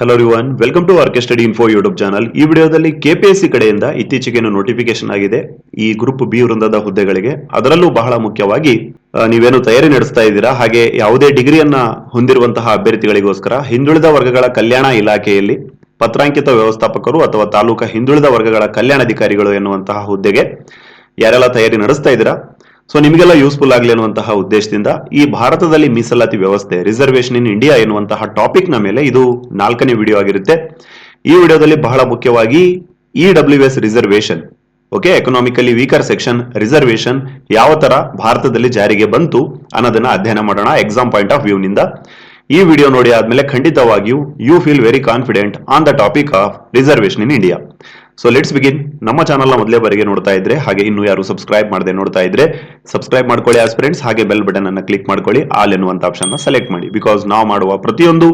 Hello everyone welcome to R K study info YouTube channel ಈ ವಿಡಿಯೋದಲ್ಲಿ KPSC ಕಡೆಯಿಂದ ಇತ್ತೀಚೆಗೆ ನೋಟಿಫಿಕೇಶನ್ ಆಗಿದೆ? ಈ ಗ್ರೂಪ್ ಬಿ ವೃಂದದ ಹುದ್ದೆಗಳಿಗೆ. ಅದರಲ್ಲೂ ಬಹಳ ಮುಖ್ಯವಾಗಿ ನೀವೇನು ತಯಾರಿ ನಡೆಸ್ತಾ ಇದ್ದೀರಾ? ಹಾಗೆ ಯಾವುದೇ ಡಿಗ್ರಿಯನ್ನ ಹೊಂದಿರುವಂತಹ ಅಭ್ಯರ್ಥಿಗಳಿಗೋಸ್ಕರ ಹಿಂದುಳಿದ ವರ್ಗಗಳ ಕಲ್ಯಾಣ ಇಲಾಖೆಯಲ್ಲಿ ಪತ್ರಾಂಕಿತ ವ್ಯವಸ್ಥಾಪಕರು ಅಥವಾ ತಾಲೂಕಾ ಹಿಂದುಳಿದ ವರ್ಗಗಳ ಕಲ್ಯಾಣಾಧಿಕಾರಿಗಳು ಎನ್ನುವಂತಹ ಹುದ್ದೆಗೆ ಯಾರೆಲ್ಲ ತಯಾರಿ ನಡೆಸ್ತಾ ಇದ್ದೀರಾ? ಸೊ ನಿಮಗೆಲ್ಲ ಯೂಸ್ಫುಲ್ ಆಗಲಿ ಅನ್ನುವಂತಹ ಉದ್ದೇಶದಿಂದ ಈ ಭಾರತದಲ್ಲಿ ಮೀಸಲಾತಿ ವ್ಯವಸ್ಥೆ ರಿಸರ್ವೇಶನ್ ಇನ್ ಇಂಡಿಯಾ ಎನ್ನುವಂತಹ ಟಾಪಿಕ್ನ ಮೇಲೆ ಇದು ನಾಲ್ಕನೇ ವಿಡಿಯೋ ಆಗಿರುತ್ತೆ. ಈ ವಿಡಿಯೋದಲ್ಲಿ ಬಹಳ ಮುಖ್ಯವಾಗಿ E W S reservation okay economically weaker section reservation ಯಾವ ತರ ಭಾರತದಲ್ಲಿ ಜಾರಿಗೆ ಬಂತು ಅನ್ನೋದನ್ನ ಅಧ್ಯಯನ ಮಾಡೋಣ ಎಕ್ಸಾಮ್ ಪಾಯಿಂಟ್ ಆಫ್ ವ್ಯೂ ನಿಂದ. ಈ ವಿಡಿಯೋ ನೋಡಿ ಆದ್ಮೇಲೆ ಖಂಡಿತವಾಗಿಯೂ you feel very confident on the topic of reservation in India so let's begin ನಮ್ಮ ಚಾನಲ್ನ ಮೊದಲೇ ಬಾರಿಗೆ ನೋಡ್ತಾ ಇದ್ರೆ, ಹಾಗೆ ಇನ್ನು ಯಾರು ಸಬ್ಸ್ಕ್ರೈಬ್ ಮಾಡದೆ ನೋಡ್ತಾ ಇದ್ರೆ ಸಬ್ಸ್ಕ್ರೈಬ್ ಮಾಡ್ಕೊಳ್ಳಿ ಆಸ್ ಫ್ರೆಂಡ್ಸ್ ಹಾಗೆ ಬೆಲ್ ಬಟನ್ ಅನ್ನು ಕ್ಲಿಕ್ ಮಾಡ್ಕೊಳ್ಳಿ ಆಲ್ ಎನ್ನುವಂತ ಆಪ್ಷನ್ ಸೆಲೆಕ್ಟ್ ಮಾಡಿ. ಬಿಕಾಸ್ ನಾವು ಮಾಡುವ ಪ್ರತಿಯೊಂದು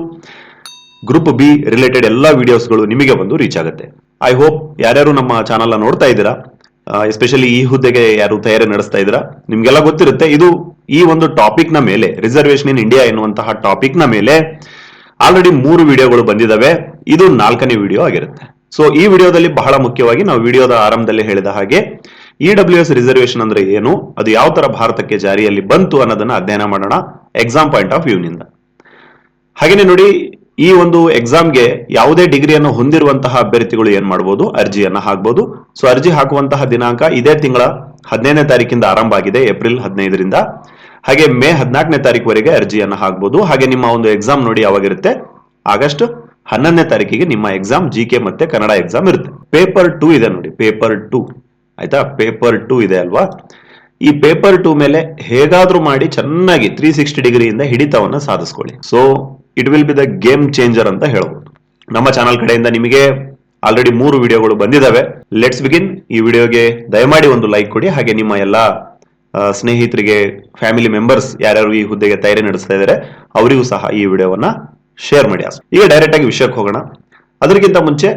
ಗ್ರೂಪ್ ಬಿ ರಿಲೇಟೆಡ್ ಎಲ್ಲ ವಿಡಿಯೋಸ್ಗಳು ನಿಮಗೆ ಬಂದು ರೀಚ್ ಆಗುತ್ತೆ. ಐ ಹೋಪ್ ಯಾರ್ಯಾರು ನಮ್ಮ ಚಾನಲ್ನ ನೋಡ್ತಾ ಇದ್ದೀರಾ ಎಸ್ಪೆಷಲಿ ಈ ಹುದ್ದೆಗೆ ಯಾರು ತಯಾರಿ ನಡೆಸ್ತಾ ಇದ್ದೀರಾ, ನಿಮ್ಗೆಲ್ಲ ಗೊತ್ತಿರುತ್ತೆ, ಇದು ಈ ಒಂದು ಟಾಪಿಕ್ನ ಮೇಲೆ ರಿಸರ್ವೇಶನ್ ಇನ್ ಇಂಡಿಯಾ ಎನ್ನುವಂತಹ ಟಾಪಿಕ್ನ ಮೇಲೆ ಆಲ್ರೆಡಿ ಮೂರು ವಿಡಿಯೋಗಳು ಬಂದಿದಾವೆ. ಇದು ನಾಲ್ಕನೇ ವಿಡಿಯೋ ಆಗಿರುತ್ತೆ. ಸೊ ಈ ವಿಡಿಯೋದಲ್ಲಿ ಬಹಳ ಮುಖ್ಯವಾಗಿ ನಾವು ವಿಡಿಯೋದ ಆರಂಭದಲ್ಲಿ ಹೇಳಿದ ಹಾಗೆ ಇ ಡಬ್ಲ್ಯೂ ಎಸ್ ರಿಸರ್ವೇಶನ್ ಅಂದ್ರೆ ಏನು, ಅದು ಯಾವ ತರ ಭಾರತಕ್ಕೆ ಜಾರಿಯಲ್ಲಿ ಬಂತು ಅನ್ನೋದನ್ನ ಅಧ್ಯಯನ ಮಾಡೋಣ ಎಕ್ಸಾಮ್ ಪಾಯಿಂಟ್ ಆಫ್ ವ್ಯೂನಿಂದ ಹಾಗೇನೆ ನೋಡಿ, ಈ ಒಂದು ಎಕ್ಸಾಮ್ಗೆ ಯಾವುದೇ ಡಿಗ್ರಿಯನ್ನು ಹೊಂದಿರುವಂತಹ ಅಭ್ಯರ್ಥಿಗಳು ಏನ್ ಮಾಡಬಹುದು ಅರ್ಜಿಯನ್ನ ಹಾಕಬಹುದು ಸೊ ಅರ್ಜಿ ಹಾಕುವಂತಹ ದಿನಾಂಕ ಇದೇ ತಿಂಗಳ ಹದಿನೈದನೇ ತಾರೀಕಿಂದ ಆರಂಭ ಆಗಿದೆ, ಏಪ್ರಿಲ್ ಹದಿನೈದರಿಂದ. ಹಾಗೆ ಮೇ ಹದಿನಾಲ್ಕನೇ ತಾರೀಕುವರೆಗೆ ಅರ್ಜಿಯನ್ನ ಹಾಕಬಹುದು ಹಾಗೆ ನಿಮ್ಮ ಒಂದು ಎಕ್ಸಾಮ್ ನೋಡಿ ಯಾವಾಗಿರುತ್ತೆ ಆಗಸ್ಟ್ ಹನ್ನೊಂದನೇ ತಾರೀಕಿಗೆ ನಿಮ್ಮ ಎಕ್ಸಾಮ್ ಜಿ ಕೆ ಮತ್ತೆ ಕನ್ನಡ ಎಕ್ಸಾಮ್ ಇರುತ್ತೆ. ಪೇಪರ್ ಟೂ ಇದೆ ನೋಡಿ ಪೇಪರ್ ಟೂ ಆಯ್ತಾ? ಪೇಪರ್ ಟೂ ಇದೆ ಅಲ್ವಾ? ಈ ಪೇಪರ್ ಟೂ ಮೇಲೆ ಹೇಗಾದ್ರೂ ಮಾಡಿ ಚೆನ್ನಾಗಿ ತ್ರೀ ಸಿಕ್ಸ್ಟಿ ಡಿಗ್ರಿಯಿಂದ ಹಿಡಿತವನ್ನ ಸಾಧಿಸ್ಕೊಳ್ಳಿ. So it will be the game changer ಅಂತ ಹೇಳ್ಬೋದು. ನಮ್ಮ ಚಾನಲ್ ಕಡೆಯಿಂದ ನಿಮಗೆ ಆಲ್ರೆಡಿ ಮೂರು ವಿಡಿಯೋಗಳು ಬಂದಿದ್ದಾವೆ ಲೆಟ್ಸ್ ಬಿಗಿನ್ ಈ ವಿಡಿಯೋಗೆ ದಯಮಾಡಿ ಒಂದು ಲೈಕ್ ಕೊಡಿ. ಹಾಗೆ ನಿಮ್ಮ ಎಲ್ಲ ಸ್ನೇಹಿತರಿಗೆ ಫ್ಯಾಮಿಲಿ ಮೆಂಬರ್ಸ್ ಯಾರ್ಯಾರು ಈ ಹುದ್ದೆಗೆ ತಯಾರಿ ನಡೆಸ್ತಾ ಇದ್ದಾರೆ, ಅವರಿಗೂ ಸಹ ಈ ವಿಡಿಯೋವನ್ನ ಶೇರ್ ಮಾಡಿ ಈಗ ಡೈರೆಕ್ಟ್ ಆಗಿ ವಿಷಯಕ್ಕೆ ಹೋಗೋಣ. ಅದಕ್ಕಿಂತ ಮುಂಚೆ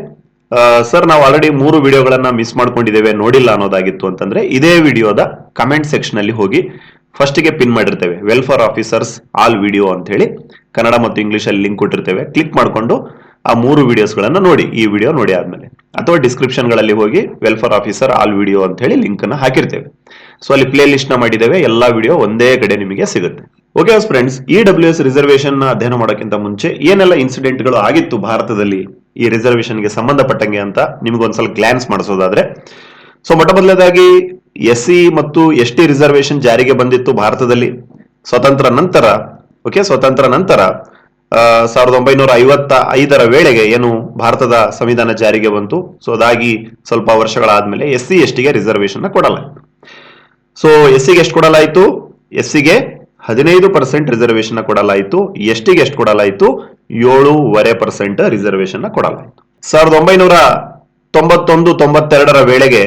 ಸರ್ ನಾವು ಆಲ್ರೆಡಿ ಮೂರು ವಿಡಿಯೋಗಳನ್ನ ಮಿಸ್ ಮಾಡ್ಕೊಂಡಿದ್ದೇವೆ, ನೋಡಿಲ್ಲ ಅನ್ನೋದಾಗಿತ್ತು ಅಂತಂದ್ರೆ ಇದೇ ವಿಡಿಯೋದ ಕಮೆಂಟ್ ಸೆಕ್ಷನ್ ಅಲ್ಲಿ ಹೋಗಿ ಫಸ್ಟ್ಗೆ ಪಿನ್ ಮಾಡಿರ್ತೇವೆ. ವೆಲ್ಫೇರ್ ಆಫೀಸರ್ಸ್ ಆಲ್ ವಿಡಿಯೋ ಅಂತ ಹೇಳಿ ಕನ್ನಡ ಮತ್ತು ಇಂಗ್ಲಿಷ್ ಅಲ್ಲಿ ಲಿಂಕ್ ಕೊಟ್ಟಿರ್ತೇವೆ. ಕ್ಲಿಕ್ ಮಾಡ್ಕೊಂಡು ಆ ಮೂರು ವಿಡಿಯೋಸ್ಗಳನ್ನ ನೋಡಿ. ಈ ವಿಡಿಯೋ ನೋಡಿ ಆದ್ಮೇಲೆ. ಅಥವಾ ಡಿಸ್ಕ್ರಿಪ್ಷನ್ಗಳಲ್ಲಿ ಹೋಗಿ ವೆಲ್ಫೇರ್ ಆಫೀಸರ್ ಆಲ್ ವಿಡಿಯೋ ಅಂತ ಹೇಳಿ ಲಿಂಕ್ ಅನ್ನ ಹಾಕಿರ್ತೇವೆ. ಸೊ ಅಲ್ಲಿ ಪ್ಲೇ ಲಿಸ್ಟ್ನ ಮಾಡಿದ್ದೇವೆ. ಎಲ್ಲಾ ವಿಡಿಯೋ ಒಂದೇ ಕಡೆ ನಿಮಗೆ ಸಿಗುತ್ತೆ. Okay friends E W S reservation ಅಧ್ಯಯನ ಮಾಡೋಕ್ಕಿಂತ ಮುಂಚೆ ಏನೆಲ್ಲ ಇನ್ಸಿಡೆಂಟ್ಗಳು ಆಗಿತ್ತು ಭಾರತದಲ್ಲಿ ಈ ರಿಸರ್ವೇಶನ್ಗೆ ಸಂಬಂಧಪಟ್ಟಂಗೆ ಅಂತ ನಿಮ್ಗೊಂದ್ಸಲ ಗ್ಲಾನ್ಸ್ ಮಾಡಿಸೋದಾದ್ರೆ? ಸೊ ಮೊಟ್ಟ ಮೊದಲನೇದಾಗಿ ಎಸ್ ಸಿ ಮತ್ತು ಎಸ್ ಟಿ ರಿಸರ್ವೇಶನ್ ಜಾರಿಗೆ ಬಂದಿತ್ತು ಭಾರತದಲ್ಲಿ. ಸ್ವತಂತ್ರ ನಂತರ ಓಕೆ ಸ್ವತಂತ್ರ ನಂತರ ಸಾವಿರದ ಒಂಬೈನೂರ ಐವತ್ತ ಐದರ ವೇಳೆಗೆ ಏನು ಭಾರತದ ಸಂವಿಧಾನ ಜಾರಿಗೆ ಬಂತು. ಸೊ ಅದಾಗಿ ಸ್ವಲ್ಪ ವರ್ಷಗಳಾದ್ಮೇಲೆ ಎಸ್ ಸಿ ಎಸ್ ಟಿಗೆ ರಿಸರ್ವೇಶನ್ ಕೊಡಲಾಯಿತು. ಸೊ ಎಸ್ ಸಿಗೆ ಎಷ್ಟು ಕೊಡಲಾಯಿತು? ಎಸ್ ಸಿಗೆ ಹದಿನೈದು ಪರ್ಸೆಂಟ್ ರಿಸರ್ವೇಶನ್ ಕೊಡಲಾಯಿತು, ಎಷ್ಟಿಗೆ ಎಷ್ಟು ಕೊಡಲಾಯಿತು? ಏಳೂವರೆ ಪರ್ಸೆಂಟ್ ರಿಸರ್ವೇಶನ್ ಕೊಡಲಾಯಿತು. ಸಾವಿರದ ಒಂಬೈನೂರ ತೊಂಬತ್ತೊಂದು ತೊಂಬತ್ತೆರಡರ ವೇಳೆಗೆ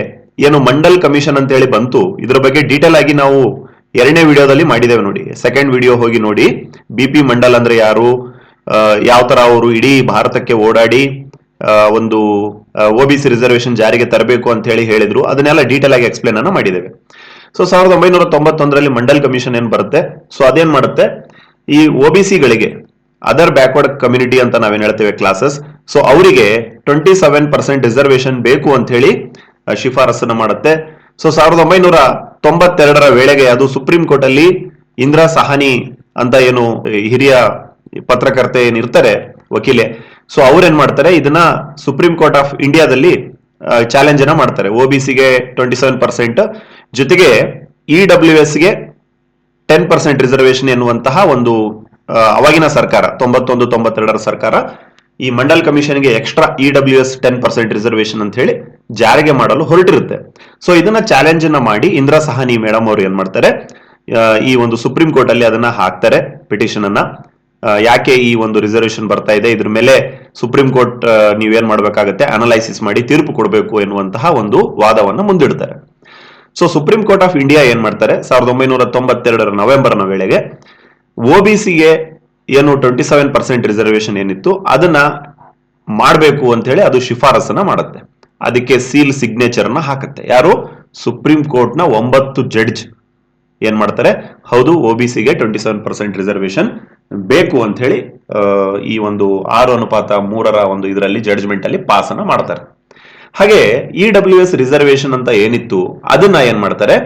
ಏನು ಮಂಡಲ್ ಕಮಿಷನ್ ಅಂತ ಹೇಳಿ ಬಂತು, ಇದರ ಬಗ್ಗೆ ಡೀಟೇಲ್ ಆಗಿ ನಾವು ಎರಡನೇ ವಿಡಿಯೋದಲ್ಲಿ ಮಾಡಿದ್ದೇವೆ ನೋಡಿ. ಸೆಕೆಂಡ್ ವಿಡಿಯೋ ಹೋಗಿ ನೋಡಿ. ಬಿ ಪಿ ಮಂಡಲ್ ಅಂದ್ರೆ ಯಾರು? ಯಾವ ತರ ಅವರು ಇಡೀ ಭಾರತಕ್ಕೆ ಓಡಾಡಿ ಒಂದು ಒ ಬಿ ಸಿ ರಿಸರ್ವೇಶನ್ ಜಾರಿಗೆ ತರಬೇಕು ಅಂತ ಹೇಳಿ ಹೇಳಿದ್ರು. ಅದನ್ನೆಲ್ಲ ಡೀಟೇಲ್ ಆಗಿ ಎಕ್ಸ್ಪ್ಲೇನ್ ಅನ್ನ ಮಾಡಿದ್ದೇವೆ. ಸೊ ಸಾವಿರದ ಒಂಬೈನೂರ ತೊಂಬತ್ತೊಂದರಲ್ಲಿ ಮಂಡಲ್ ಕಮಿಷನ್ ಏನ್ ಬರುತ್ತೆ? ಸೊ ಅದೇನ್ ಮಾಡುತ್ತೆ? ಈ ಒ ಬಿ ಸಿಗಳಿಗೆ ಅದರ್ ಬ್ಯಾಕ್ವರ್ಡ್ ಕಮ್ಯುನಿಟಿ ಅಂತ ನಾವೇನ್ ಹೇಳ್ತೇವೆ? ಕ್ಲಾಸಸ್ ಸೊ ಅವರಿಗೆ ಟ್ವೆಂಟಿ ಸೆವೆನ್ ಪರ್ಸೆಂಟ್ ರಿಸರ್ವೇಶನ್ ಬೇಕು ಅಂತ ಹೇಳಿ ಶಿಫಾರಸನ್ನು ಮಾಡುತ್ತೆ. ಸೊ ಸಾವಿರದ ಒಂಬೈನೂರ ತೊಂಬತ್ತೆರಡರ ವೇಳೆಗೆ ಅದು ಸುಪ್ರೀಂ ಕೋರ್ಟ್ ಅಲ್ಲಿ ಇಂದಿರಾ ಸಹಾನಿ ಅಂತ ಏನು ಹಿರಿಯ ಪತ್ರಕರ್ತೆ ಏನಿರ್ತಾರೆ ವಕೀಲೆ, ಸೊ ಅವ್ರೇನ್ ಮಾಡ್ತಾರೆ? ಇದನ್ನ ಸುಪ್ರೀಂ ಕೋರ್ಟ್ ಆಫ್ ಇಂಡಿಯಾದಲ್ಲಿ ಚಾಲೆಂಜ್ ಅನ್ನ ಮಾಡ್ತಾರೆ. ಒ ಬಿ ಸಿಗೆ ಟ್ವೆಂಟಿ ಸೆವೆನ್ ಪರ್ಸೆಂಟ್ ಜೊತೆಗೆ ಇ ಡಬ್ಲ್ಯೂ ಎಸ್ಗೆ ಟೆನ್ ಪರ್ಸೆಂಟ್ ರಿಸರ್ವೇಶನ್ ಎನ್ನುವಂತಹ ಒಂದು ಅವಾಗಿನ ಸರ್ಕಾರ, ತೊಂಬತ್ತೊಂದು, ತೊಂಬತ್ತೆರಡರ ಸರ್ಕಾರ, ಈ Mandal ಕಮಿಷನ್ಗೆ extra E W S ten percent reservation ಅಂತ ಹೇಳಿ ಜಾರಿಗೆ ಮಾಡಲು ಹೊರಟಿರುತ್ತೆ. ಸೊ ಇದನ್ನ ಚಾಲೆಂಜ್ ಅನ್ನ ಮಾಡಿ ಇಂದಿರಾ ಸಹಾನಿ ಮೇಡಮ್ ಅವರು ಏನ್ ಮಾಡ್ತಾರೆ ಈ ಒಂದು ಸುಪ್ರೀಂ ಕೋರ್ಟ್ ಅಲ್ಲಿ ಅದನ್ನ ಹಾಕ್ತಾರೆ ಪಿಟಿಷನ್ ಅನ್ನ ಯಾಕೆ ಈ ಒಂದು ರಿಸರ್ವೇಶನ್ ಬರ್ತಾ ಇದೆ? ಇದ್ರ ಮೇಲೆ ಸುಪ್ರೀಂ ಕೋರ್ಟ್ ನೀವೇನ್ ಮಾಡ್ಬೇಕಾಗತ್ತೆ? ಅನಲೈಸಿಸ್ ಮಾಡಿ ತೀರ್ಪು ಕೊಡಬೇಕು ಎನ್ನುವಂತಹ ಒಂದು ವಾದವನ್ನು ಮುಂದಿಡ್ತಾರೆ. So supreme court of India ಏನ್ ಮಾಡ್ತಾರೆ? ಸಾವಿರದ ಒಂಬೈನೂರ ತೊಂಬತ್ತೆರಡರ ನವೆಂಬರ್ನ ವೇಳೆಗೆ ಒ ಬಿ ಏನು ಟ್ವೆಂಟಿ ಸೆವೆನ್ ಪರ್ಸೆಂಟ್ ರಿಸರ್ವೇಶನ್ ಏನಿತ್ತು, ಅದನ್ನ ಮಾಡಬೇಕು ಅಂತ ಹೇಳಿ ಅದು ಶಿಫಾರಸನ್ನ ಮಾಡುತ್ತೆ. ಅದಕ್ಕೆ ಸೀಲ್ ಸಿಗ್ನೇಚರ್ನ ಹಾಕುತ್ತೆ. ಯಾರು? ಸುಪ್ರೀಂ ಕೋರ್ಟ್ನ ಒಂಬತ್ತು ಜಡ್ಜ್ ಏನ್ ಮಾಡ್ತಾರೆ? ಹೌದು ಒ ಬಿ ಸಿಗೆ ಟ್ವೆಂಟಿ ಸೆವೆನ್ ಪರ್ಸೆಂಟ್ ರಿಸರ್ವೇಶನ್ ಬೇಕು ಅಂತ ಹೇಳಿ ಈ ಒಂದು ಆರು ಅನುಪಾತ ಮೂರರ ಒಂದು ಇದರಲ್ಲಿ ಜಡ್ಜ್ಮೆಂಟ್ ಅಲ್ಲಿ ಪಾಸ್ ಅನ್ನ ಮಾಡ್ತಾರೆ. ಹಾಗೆ ಇ ಡಬ್ಲ್ಯೂ ಎಸ್ ರಿಸರ್ವೇಶನ್ ಅಂತ ಏನಿತ್ತು, ಅದನ್ನ ಏನ್ ಮಾಡ್ತಾರೆ?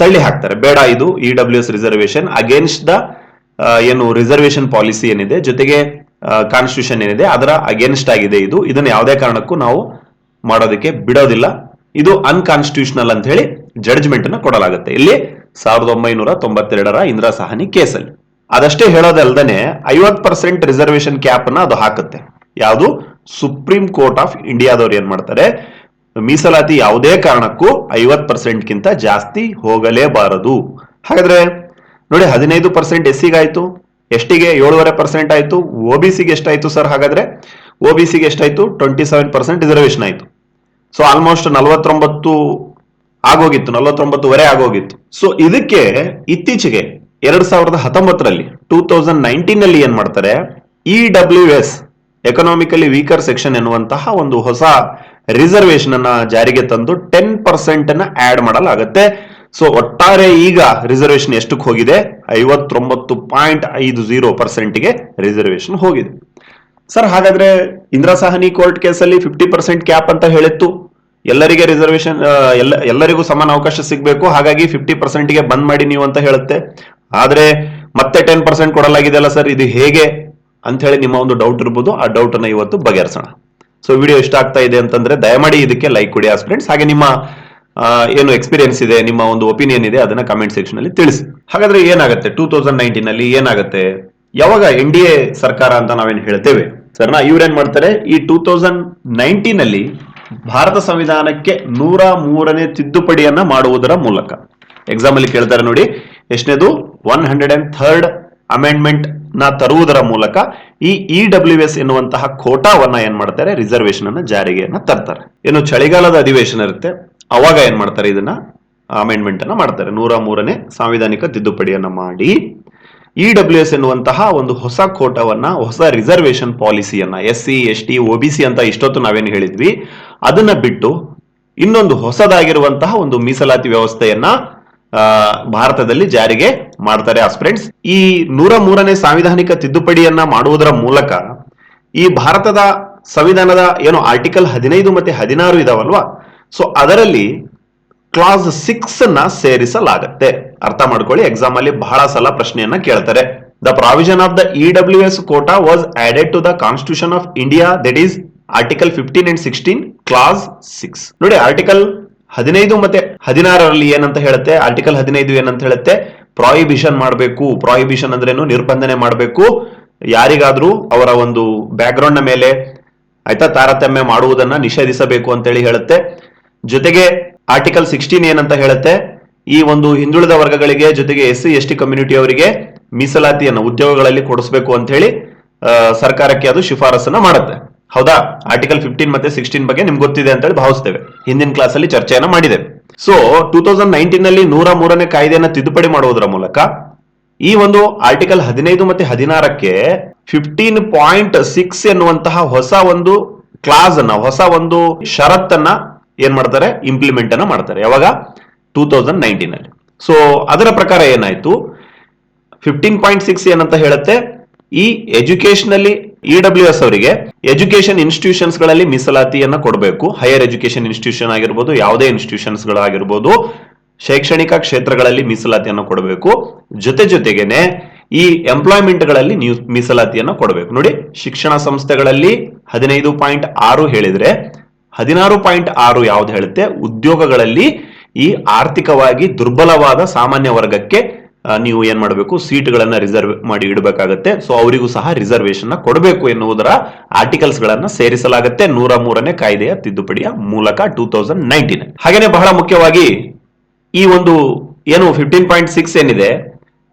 ತಳ್ಳಿ ಹಾಕ್ತಾರೆ. ಬೇಡ ಇದು E W S reservation against the ಏನು ರಿಸರ್ವೇಶನ್ ಪಾಲಿಸಿ ಏನಿದೆ, ಜೊತೆಗೆ ಕಾನ್ಸ್ಟಿಟ್ಯೂಷನ್ ಏನಿದೆ, ಅದರ ಅಗೇನ್ಸ್ಟ್ ಆಗಿದೆ ಇದು. ಇದನ್ನ ಯಾವುದೇ ಕಾರಣಕ್ಕೂ ನಾವು ಮಾಡೋದಕ್ಕೆ ಬಿಡೋದಿಲ್ಲ. ಇದು ಅನ್ಕಾನ್ಸ್ಟಿಟ್ಯೂಷನಲ್ ಅಂತ ಹೇಳಿ ಜಡ್ಜ್ಮೆಂಟ್ ಅನ್ನ ಕೊಡಲಾಗುತ್ತೆ. ಇಲ್ಲಿ ಸಾವಿರದ ಒಂಬೈನೂರ ತೊಂಬತ್ತೆರಡರ ಇಂದಿರಾ ಸಹಾನಿ ಕೇಸಲ್ಲಿ. ಅದಷ್ಟೇ ಹೇಳೋದಲ್ದೇನೆ ಐವತ್ ಪರ್ಸೆಂಟ್ ರಿಸರ್ವೇಶನ್ ಕ್ಯಾಪ್ ಅನ್ನ ಅದು ಹಾಕುತ್ತೆ. ಯಾವುದು? ಸುಪ್ರೀಂ ಕೋರ್ಟ್ ಆಫ್ ಇಂಡಿಯಾದವ್ರು ಏನ್ ಮಾಡ್ತಾರೆ? ಮೀಸಲಾತಿ ಯಾವುದೇ ಕಾರಣಕ್ಕೂ ಐವತ್ ಪರ್ಸೆಂಟ್ಗಿಂತ ಜಾಸ್ತಿ ಹೋಗಲೇಬಾರದು. ಹಾಗಾದ್ರೆ ನೋಡಿ ಹದಿನೈದು ಪರ್ಸೆಂಟ್ ಎಸ್ಸಿಗಾಯ್ತು ಎಷ್ಟಿಗೆ ಏಳುವರೆ ಪರ್ಸೆಂಟ್ ಆಯ್ತು ಒಬಿಸಿಗೆ ಎಷ್ಟಾಯ್ತು ಸರ್ ಹಾಗಾದ್ರೆ? ಒಬಿಸಿಗೆ ಎಷ್ಟಾಯ್ತು? ಟ್ವೆಂಟಿ ಸೆವೆನ್ ಪರ್ಸೆಂಟ್ ರಿಸರ್ವೇಶನ್ ಆಯ್ತು. ಸೊ ಆಲ್ಮೋಸ್ಟ್ ನಲವತ್ತೊಂಬತ್ತು ಆಗೋಗಿತ್ತು, ನಲವತ್ತೊಂಬತ್ತುವರೆ ಆಗೋಗಿತ್ತು. ಸೊ ಇದಕ್ಕೆ ಇತ್ತೀಚೆಗೆ ಎರಡ್ ಸಾವಿರದ ಹತ್ತೊಂಬತ್ತರಲ್ಲಿ ಟೂ ತೌಸಂಡ್ ನೈನ್ಟೀನ್ ಅಲ್ಲಿ ಏನ್ ಮಾಡ್ತಾರೆ? E W S economically weaker section ಎನ್ನುವಂತಹ ಒಂದು ಹೊಸ ರಿಸರ್ವೇಶನ್ ಅನ್ನ ಜಾರಿಗೆ ತಂದು ಟೆನ್ ಪರ್ಸೆಂಟ್ ಅನ್ನ ಆಡ್ ಮಾಡಲಾಗುತ್ತೆ. ಸೊ ಒಟ್ಟಾರೆ ಈಗ ರಿಸರ್ವೇಶನ್ ಎಷ್ಟಕ್ಕೆ ಹೋಗಿದೆ? ಐವತ್ತೊಂಬತ್ತು ಪಾಯಿಂಟ್ ಐದು ಜೀರೋ ಪರ್ಸೆಂಟ್ಗೆ ರಿಸರ್ವೇಶನ್ ಹೋಗಿದೆ. ಸರ್ ಹಾಗಾದ್ರೆ ಇಂದಿರಾ ಸಾಹನಿ ಕೋರ್ಟ್ ಅಲ್ಲಿ ಫಿಫ್ಟಿ ಪರ್ಸೆಂಟ್ ಕ್ಯಾಪ್ ಅಂತ ಹೇಳಿತ್ತು. ಎಲ್ಲರಿಗೆ ರಿಸರ್ವೇಶನ್ ಎಲ್ಲ, ಎಲ್ಲರಿಗೂ ಸಮಾನ ಅವಕಾಶ ಸಿಗಬೇಕು. ಹಾಗಾಗಿ ಫಿಫ್ಟಿ ಗೆ ಬಂದ್ ಮಾಡಿ ನೀವು ಅಂತ ಹೇಳುತ್ತೆ. ಆದ್ರೆ ಮತ್ತೆ ಟೆನ್ ಪರ್ಸೆಂಟ್ ಕೊಡಲಾಗಿದೆ ಅಲ್ಲ ಸರ್ ಇದು ಹೇಗೆ? ಅಂತ ಹೇಳಿ ನಿಮ್ಮ ಒಂದು ಡೌಟ್ ಇರ್ಬೋದು, ಆ ಡೌಟ್ ಅನ್ನ ಇವತ್ತು ಬಗೆಹರಿಸೋಣ. ಸೊ ವಿಡಿಯೋ ಇಷ್ಟ ಆಗ್ತಾ ಇದೆ ಅಂತಂದ್ರೆ ದಯಮಾಡಿ ಇದಕ್ಕೆ ಲೈಕ್ ಕೊಡಿ ಫ್ರೆಂಡ್ಸ್ ಹಾಗೆ ನಿಮ್ಮ ಏನು ಎಕ್ಸ್ಪೀರಿಯನ್ಸ್ ಇದೆ, ನಿಮ್ಮ ಒಂದು ಒಪಿನಿಯನ್ ಇದೆ, ಅದನ್ನ ಕಮೆಂಟ್ ಸೆಕ್ಷನ್ ಅಲ್ಲಿ ತಿಳಿಸಿ. ಹಾಗಾದ್ರೆ ಏನಾಗುತ್ತೆ? ಟೂ ತೌಸಂಡ್ ನೈನ್ಟೀನ್ ಅಲ್ಲಿ ಏನಾಗುತ್ತೆ? ಯಾವಾಗ ಎನ್ ಡಿ ಎ ಸರ್ಕಾರ ಅಂತ ನಾವೇನು ಹೇಳ್ತೇವೆ? ಸರ್ನಾ ಇವ್ರೇನ್ ಮಾಡ್ತಾರೆ? ಈ ಟೂ ತೌಸಂಡ್ ನೈನ್ಟೀನ್ ಅಲ್ಲಿ ಭಾರತ ಸಂವಿಧಾನಕ್ಕೆ ನೂರ ಮೂರನೇ ತಿದ್ದುಪಡಿಯನ್ನ ಮಾಡುವುದರ ಮೂಲಕ. ಎಕ್ಸಾಮ್ ಅಲ್ಲಿ ಕೇಳ್ತಾರೆ ನೋಡಿ. ಎಷ್ಟನೇದು? One hundred and third amendment ನ ತರುವುದರ ಮೂಲಕ ಈ ಇ ಡಬ್ಲ್ಯೂ ಎಸ್ ಎನ್ನುವಂತಹ ಕೋಟಾವನ್ನ ಏನ್ ಮಾಡ್ತಾರೆ? ರಿಸರ್ವೇಶನ್ ಅನ್ನ ಜಾರಿಗೆಯನ್ನ ತರ್ತಾರೆ. ಏನು ಚಳಿಗಾಲದ ಅಧಿವೇಶನ ಇರುತ್ತೆ. ಅವಾಗ ಏನ್ ಮಾಡ್ತಾರೆ ಇದನ್ನ? ಅಮೆಂಡ್ಮೆಂಟ್ ಅನ್ನ ಮಾಡ್ತಾರೆ. ನೂರ ಮೂರನೇ ಸಾಂವಿಧಾನಿಕ ತಿದ್ದುಪಡಿಯನ್ನ ಮಾಡಿ ಇ ಡಬ್ಲ್ಯೂ ಎಸ್ ಎನ್ನುವಂತಹ ಒಂದು ಹೊಸ ಕೋಟಾವನ್ನ, ಹೊಸ ರಿಸರ್ವೇಶನ್ ಪಾಲಿಸಿಯನ್ನ S C S T O B C ಅಂತ ಇಷ್ಟೊತ್ತು ನಾವೇನು ಹೇಳಿದ್ವಿ, ಅದನ್ನ ಬಿಟ್ಟು ಇನ್ನೊಂದು ಹೊಸದಾಗಿರುವಂತಹ ಒಂದು ಮೀಸಲಾತಿ ವ್ಯವಸ್ಥೆಯನ್ನ ಭಾರತದಲ್ಲಿ ಜಾರಿಗೆ ಮಾಡ್ತಾರೆ ಫ್ರೆಂಡ್ಸ್ ಈ ನೂರ ಮೂರನೇ ಸಾಂವಿಧಾನಿಕ ತಿದ್ದುಪಡಿಯನ್ನ ಮಾಡುವುದರ ಮೂಲಕ ಈ ಭಾರತದ ಸಂವಿಧಾನದ ಏನು ಆರ್ಟಿಕಲ್ ಹದಿನೈದು ಮತ್ತೆ ಹದಿನಾರು ಇದಾವಲ್ವಾ? ಸೊ ಅದರಲ್ಲಿ ಕ್ಲಾಸ್ ಸಿಕ್ಸ್ ಅನ್ನ ಸೇರಿಸಲಾಗತ್ತೆ. ಅರ್ಥ ಮಾಡ್ಕೊಳ್ಳಿ ಎಕ್ಸಾಮ್ ಅಲ್ಲಿ ಬಹಳ ಸಲ ಪ್ರಶ್ನೆಯನ್ನ ಕೇಳ್ತಾರೆ. The provision of the E W S quota was added to the constitution of India that is article fifteen and sixteen clause six ನೋಡಿ ಆರ್ಟಿಕಲ್ ಹದಿನೈದು ಮತ್ತೆ ಹದಿನಾರರಲ್ಲಿ ಏನಂತ ಹೇಳುತ್ತೆ? ಆರ್ಟಿಕಲ್ ಹದಿನೈದು ಏನಂತ ಹೇಳುತ್ತೆ? ಪ್ರಾಯಿಬಿಷನ್ ಮಾಡಬೇಕು. ಪ್ರಾಯಿಬಿಷನ್ ಅಂದ್ರೇನು? ನಿರ್ಬಂಧನೆ ಮಾಡಬೇಕು. ಯಾರಿಗಾದ್ರೂ ಅವರ ಒಂದು ಬ್ಯಾಕ್ಗ್ರೌಂಡ್ನ ಮೇಲೆ ಆಯ್ತಾ ತಾರತಮ್ಯ ಮಾಡುವುದನ್ನ ನಿಷೇಧಿಸಬೇಕು ಅಂತೇಳಿ ಹೇಳುತ್ತೆ. ಜೊತೆಗೆ ಆರ್ಟಿಕಲ್ ಸಿಕ್ಸ್ಟೀನ್ ಏನಂತ ಹೇಳುತ್ತೆ? ಈ ಒಂದು ಹಿಂದುಳಿದ ವರ್ಗಗಳಿಗೆ, ಜೊತೆಗೆ S C, S T community ಅವರಿಗೆ ಮೀಸಲಾತಿಯನ್ನು ಉದ್ಯೋಗಗಳಲ್ಲಿ ಕೊಡಿಸಬೇಕು ಅಂತ ಹೇಳಿ ಸರ್ಕಾರಕ್ಕೆ ಅದು ಶಿಫಾರಸನ್ನ ಮಾಡುತ್ತೆ. ಹೌದಾ? ಆರ್ಟಿಕಲ್ ಫಿಫ್ಟೀನ್ ಮತ್ತೆ ಸಿಕ್ಸ್ಟೀನ್ ಬಗ್ಗೆ ನಿಮ್ಗೆ ಗೊತ್ತಿದೆ ಅಂತ ಹೇಳಿ ಭಾವಿಸ್ತೇವೆ. ಹಿಂದಿನ ಕ್ಲಾಸ್ ಅಲ್ಲಿ ಚರ್ಚೆಯನ್ನ ಮಾಡಿದೆ. ಸೊ ಟೂ ತೌಸಂಡ್ ನೈನ್ಟೀನ್ ಅಲ್ಲಿ ನೂರ ಮೂರನೇ ಕಾಯ್ದೆಯನ್ನ ತಿದ್ದುಪಡಿ ಮಾಡುವುದರ ಮೂಲಕ ಈ ಒಂದು ಆರ್ಟಿಕಲ್ ಹದಿನೈದು ಮತ್ತೆ ಹದಿನಾರಕ್ಕೆ ಫಿಫ್ಟೀನ್ ಪಾಯಿಂಟ್ ಸಿಕ್ಸ್ ಎನ್ನುವಂತಹ ಹೊಸ ಒಂದು ಕ್ಲಾಸ್ ಅನ್ನ, ಹೊಸ ಒಂದು ಷರತ್ತನ್ನ ಏನ್ ಮಾಡ್ತಾರೆ? ಇಂಪ್ಲಿಮೆಂಟ್ ಅನ್ನ ಮಾಡ್ತಾರೆ. ಯಾವಾಗ? ಟೂ ತೌಸಂಡ್ ನೈನ್ಟೀನ್ ಅಲ್ಲಿ. ಸೊ ಅದರ ಪ್ರಕಾರ ಏನಾಯ್ತು? ಫಿಫ್ಟೀನ್ ಪಾಯಿಂಟ್ ಸಿಕ್ಸ್ ಏನಂತ ಹೇಳುತ್ತೆ? ಈ ಎಜುಕೇಶನಲ್ಲಿ ಇ ಡಬ್ಲ್ಯೂ ಎಸ್ ಅವರಿಗೆ ಎಜುಕೇಶನ್ ಇನ್ಸ್ಟಿಟ್ಯೂಷನ್ಸ್ಗಳಲ್ಲಿ ಮೀಸಲಾತಿಯನ್ನ ಕೊಡಬೇಕು. ಹೈಯರ್ ಎಜುಕೇಶನ್ ಇನ್ಸ್ಟಿಟ್ಯೂಷನ್ ಆಗಿರ್ಬೋದು, ಯಾವುದೇ ಇನ್ಸ್ಟಿಟ್ಯೂಷನ್ಸ್ ಗಳಾಗಿರ್ಬೋದು ಶೈಕ್ಷಣಿಕ ಕ್ಷೇತ್ರಗಳಲ್ಲಿ ಮೀಸಲಾತಿಯನ್ನು ಕೊಡಬೇಕು. ಜೊತೆ ಜೊತೆಗೇನೆ ಈ ಎಂಪ್ಲಾಯ್ಮೆಂಟ್ಗಳಲ್ಲಿ ಮೀಸಲಾತಿಯನ್ನು ಕೊಡಬೇಕು. ನೋಡಿ, ಶಿಕ್ಷಣ ಸಂಸ್ಥೆಗಳಲ್ಲಿ ಹದಿನೈದು ಪಾಯಿಂಟ್ ಆರು ಹೇಳಿದ್ರೆ, ಹದಿನಾರು ಪಾಯಿಂಟ್ ಆರು ಯಾವ್ದು ಹೇಳುತ್ತೆ? ಉದ್ಯೋಗಗಳಲ್ಲಿ ಈ ಆರ್ಥಿಕವಾಗಿ ದುರ್ಬಲವಾದ ಸಾಮಾನ್ಯ ವರ್ಗಕ್ಕೆ ನೀವು ಏನ್ ಮಾಡಬೇಕು? ಸೀಟ್ಗಳನ್ನ ರಿಸರ್ವ್ ಮಾಡಿ ಇಡಬೇಕಾಗತ್ತೆ. ಸೊ ಅವರಿಗೂ ಸಹ ರಿಸರ್ವೇಶನ್ ಕೊಡಬೇಕು ಎನ್ನುವುದರ ಆರ್ಟಿಕಲ್ಸ್ ಗಳನ್ನ ಸೇರಿಸಲಾಗುತ್ತೆ. ನೂರ ಮೂರನೇ ಕಾಯ್ದೆಯ ತಿದ್ದುಪಡಿಯ ಮೂಲಕ ಟೂ ತೌಸಂಡ್ ನೈನ್ಟೀನ್ ಹಾಗೇನೆ ಬಹಳ ಮುಖ್ಯವಾಗಿ ಈ ಒಂದು ಏನು ಫಿಫ್ಟೀನ್ ಪಾಯಿಂಟ್ ಸಿಕ್ಸ್ ಏನಿದೆ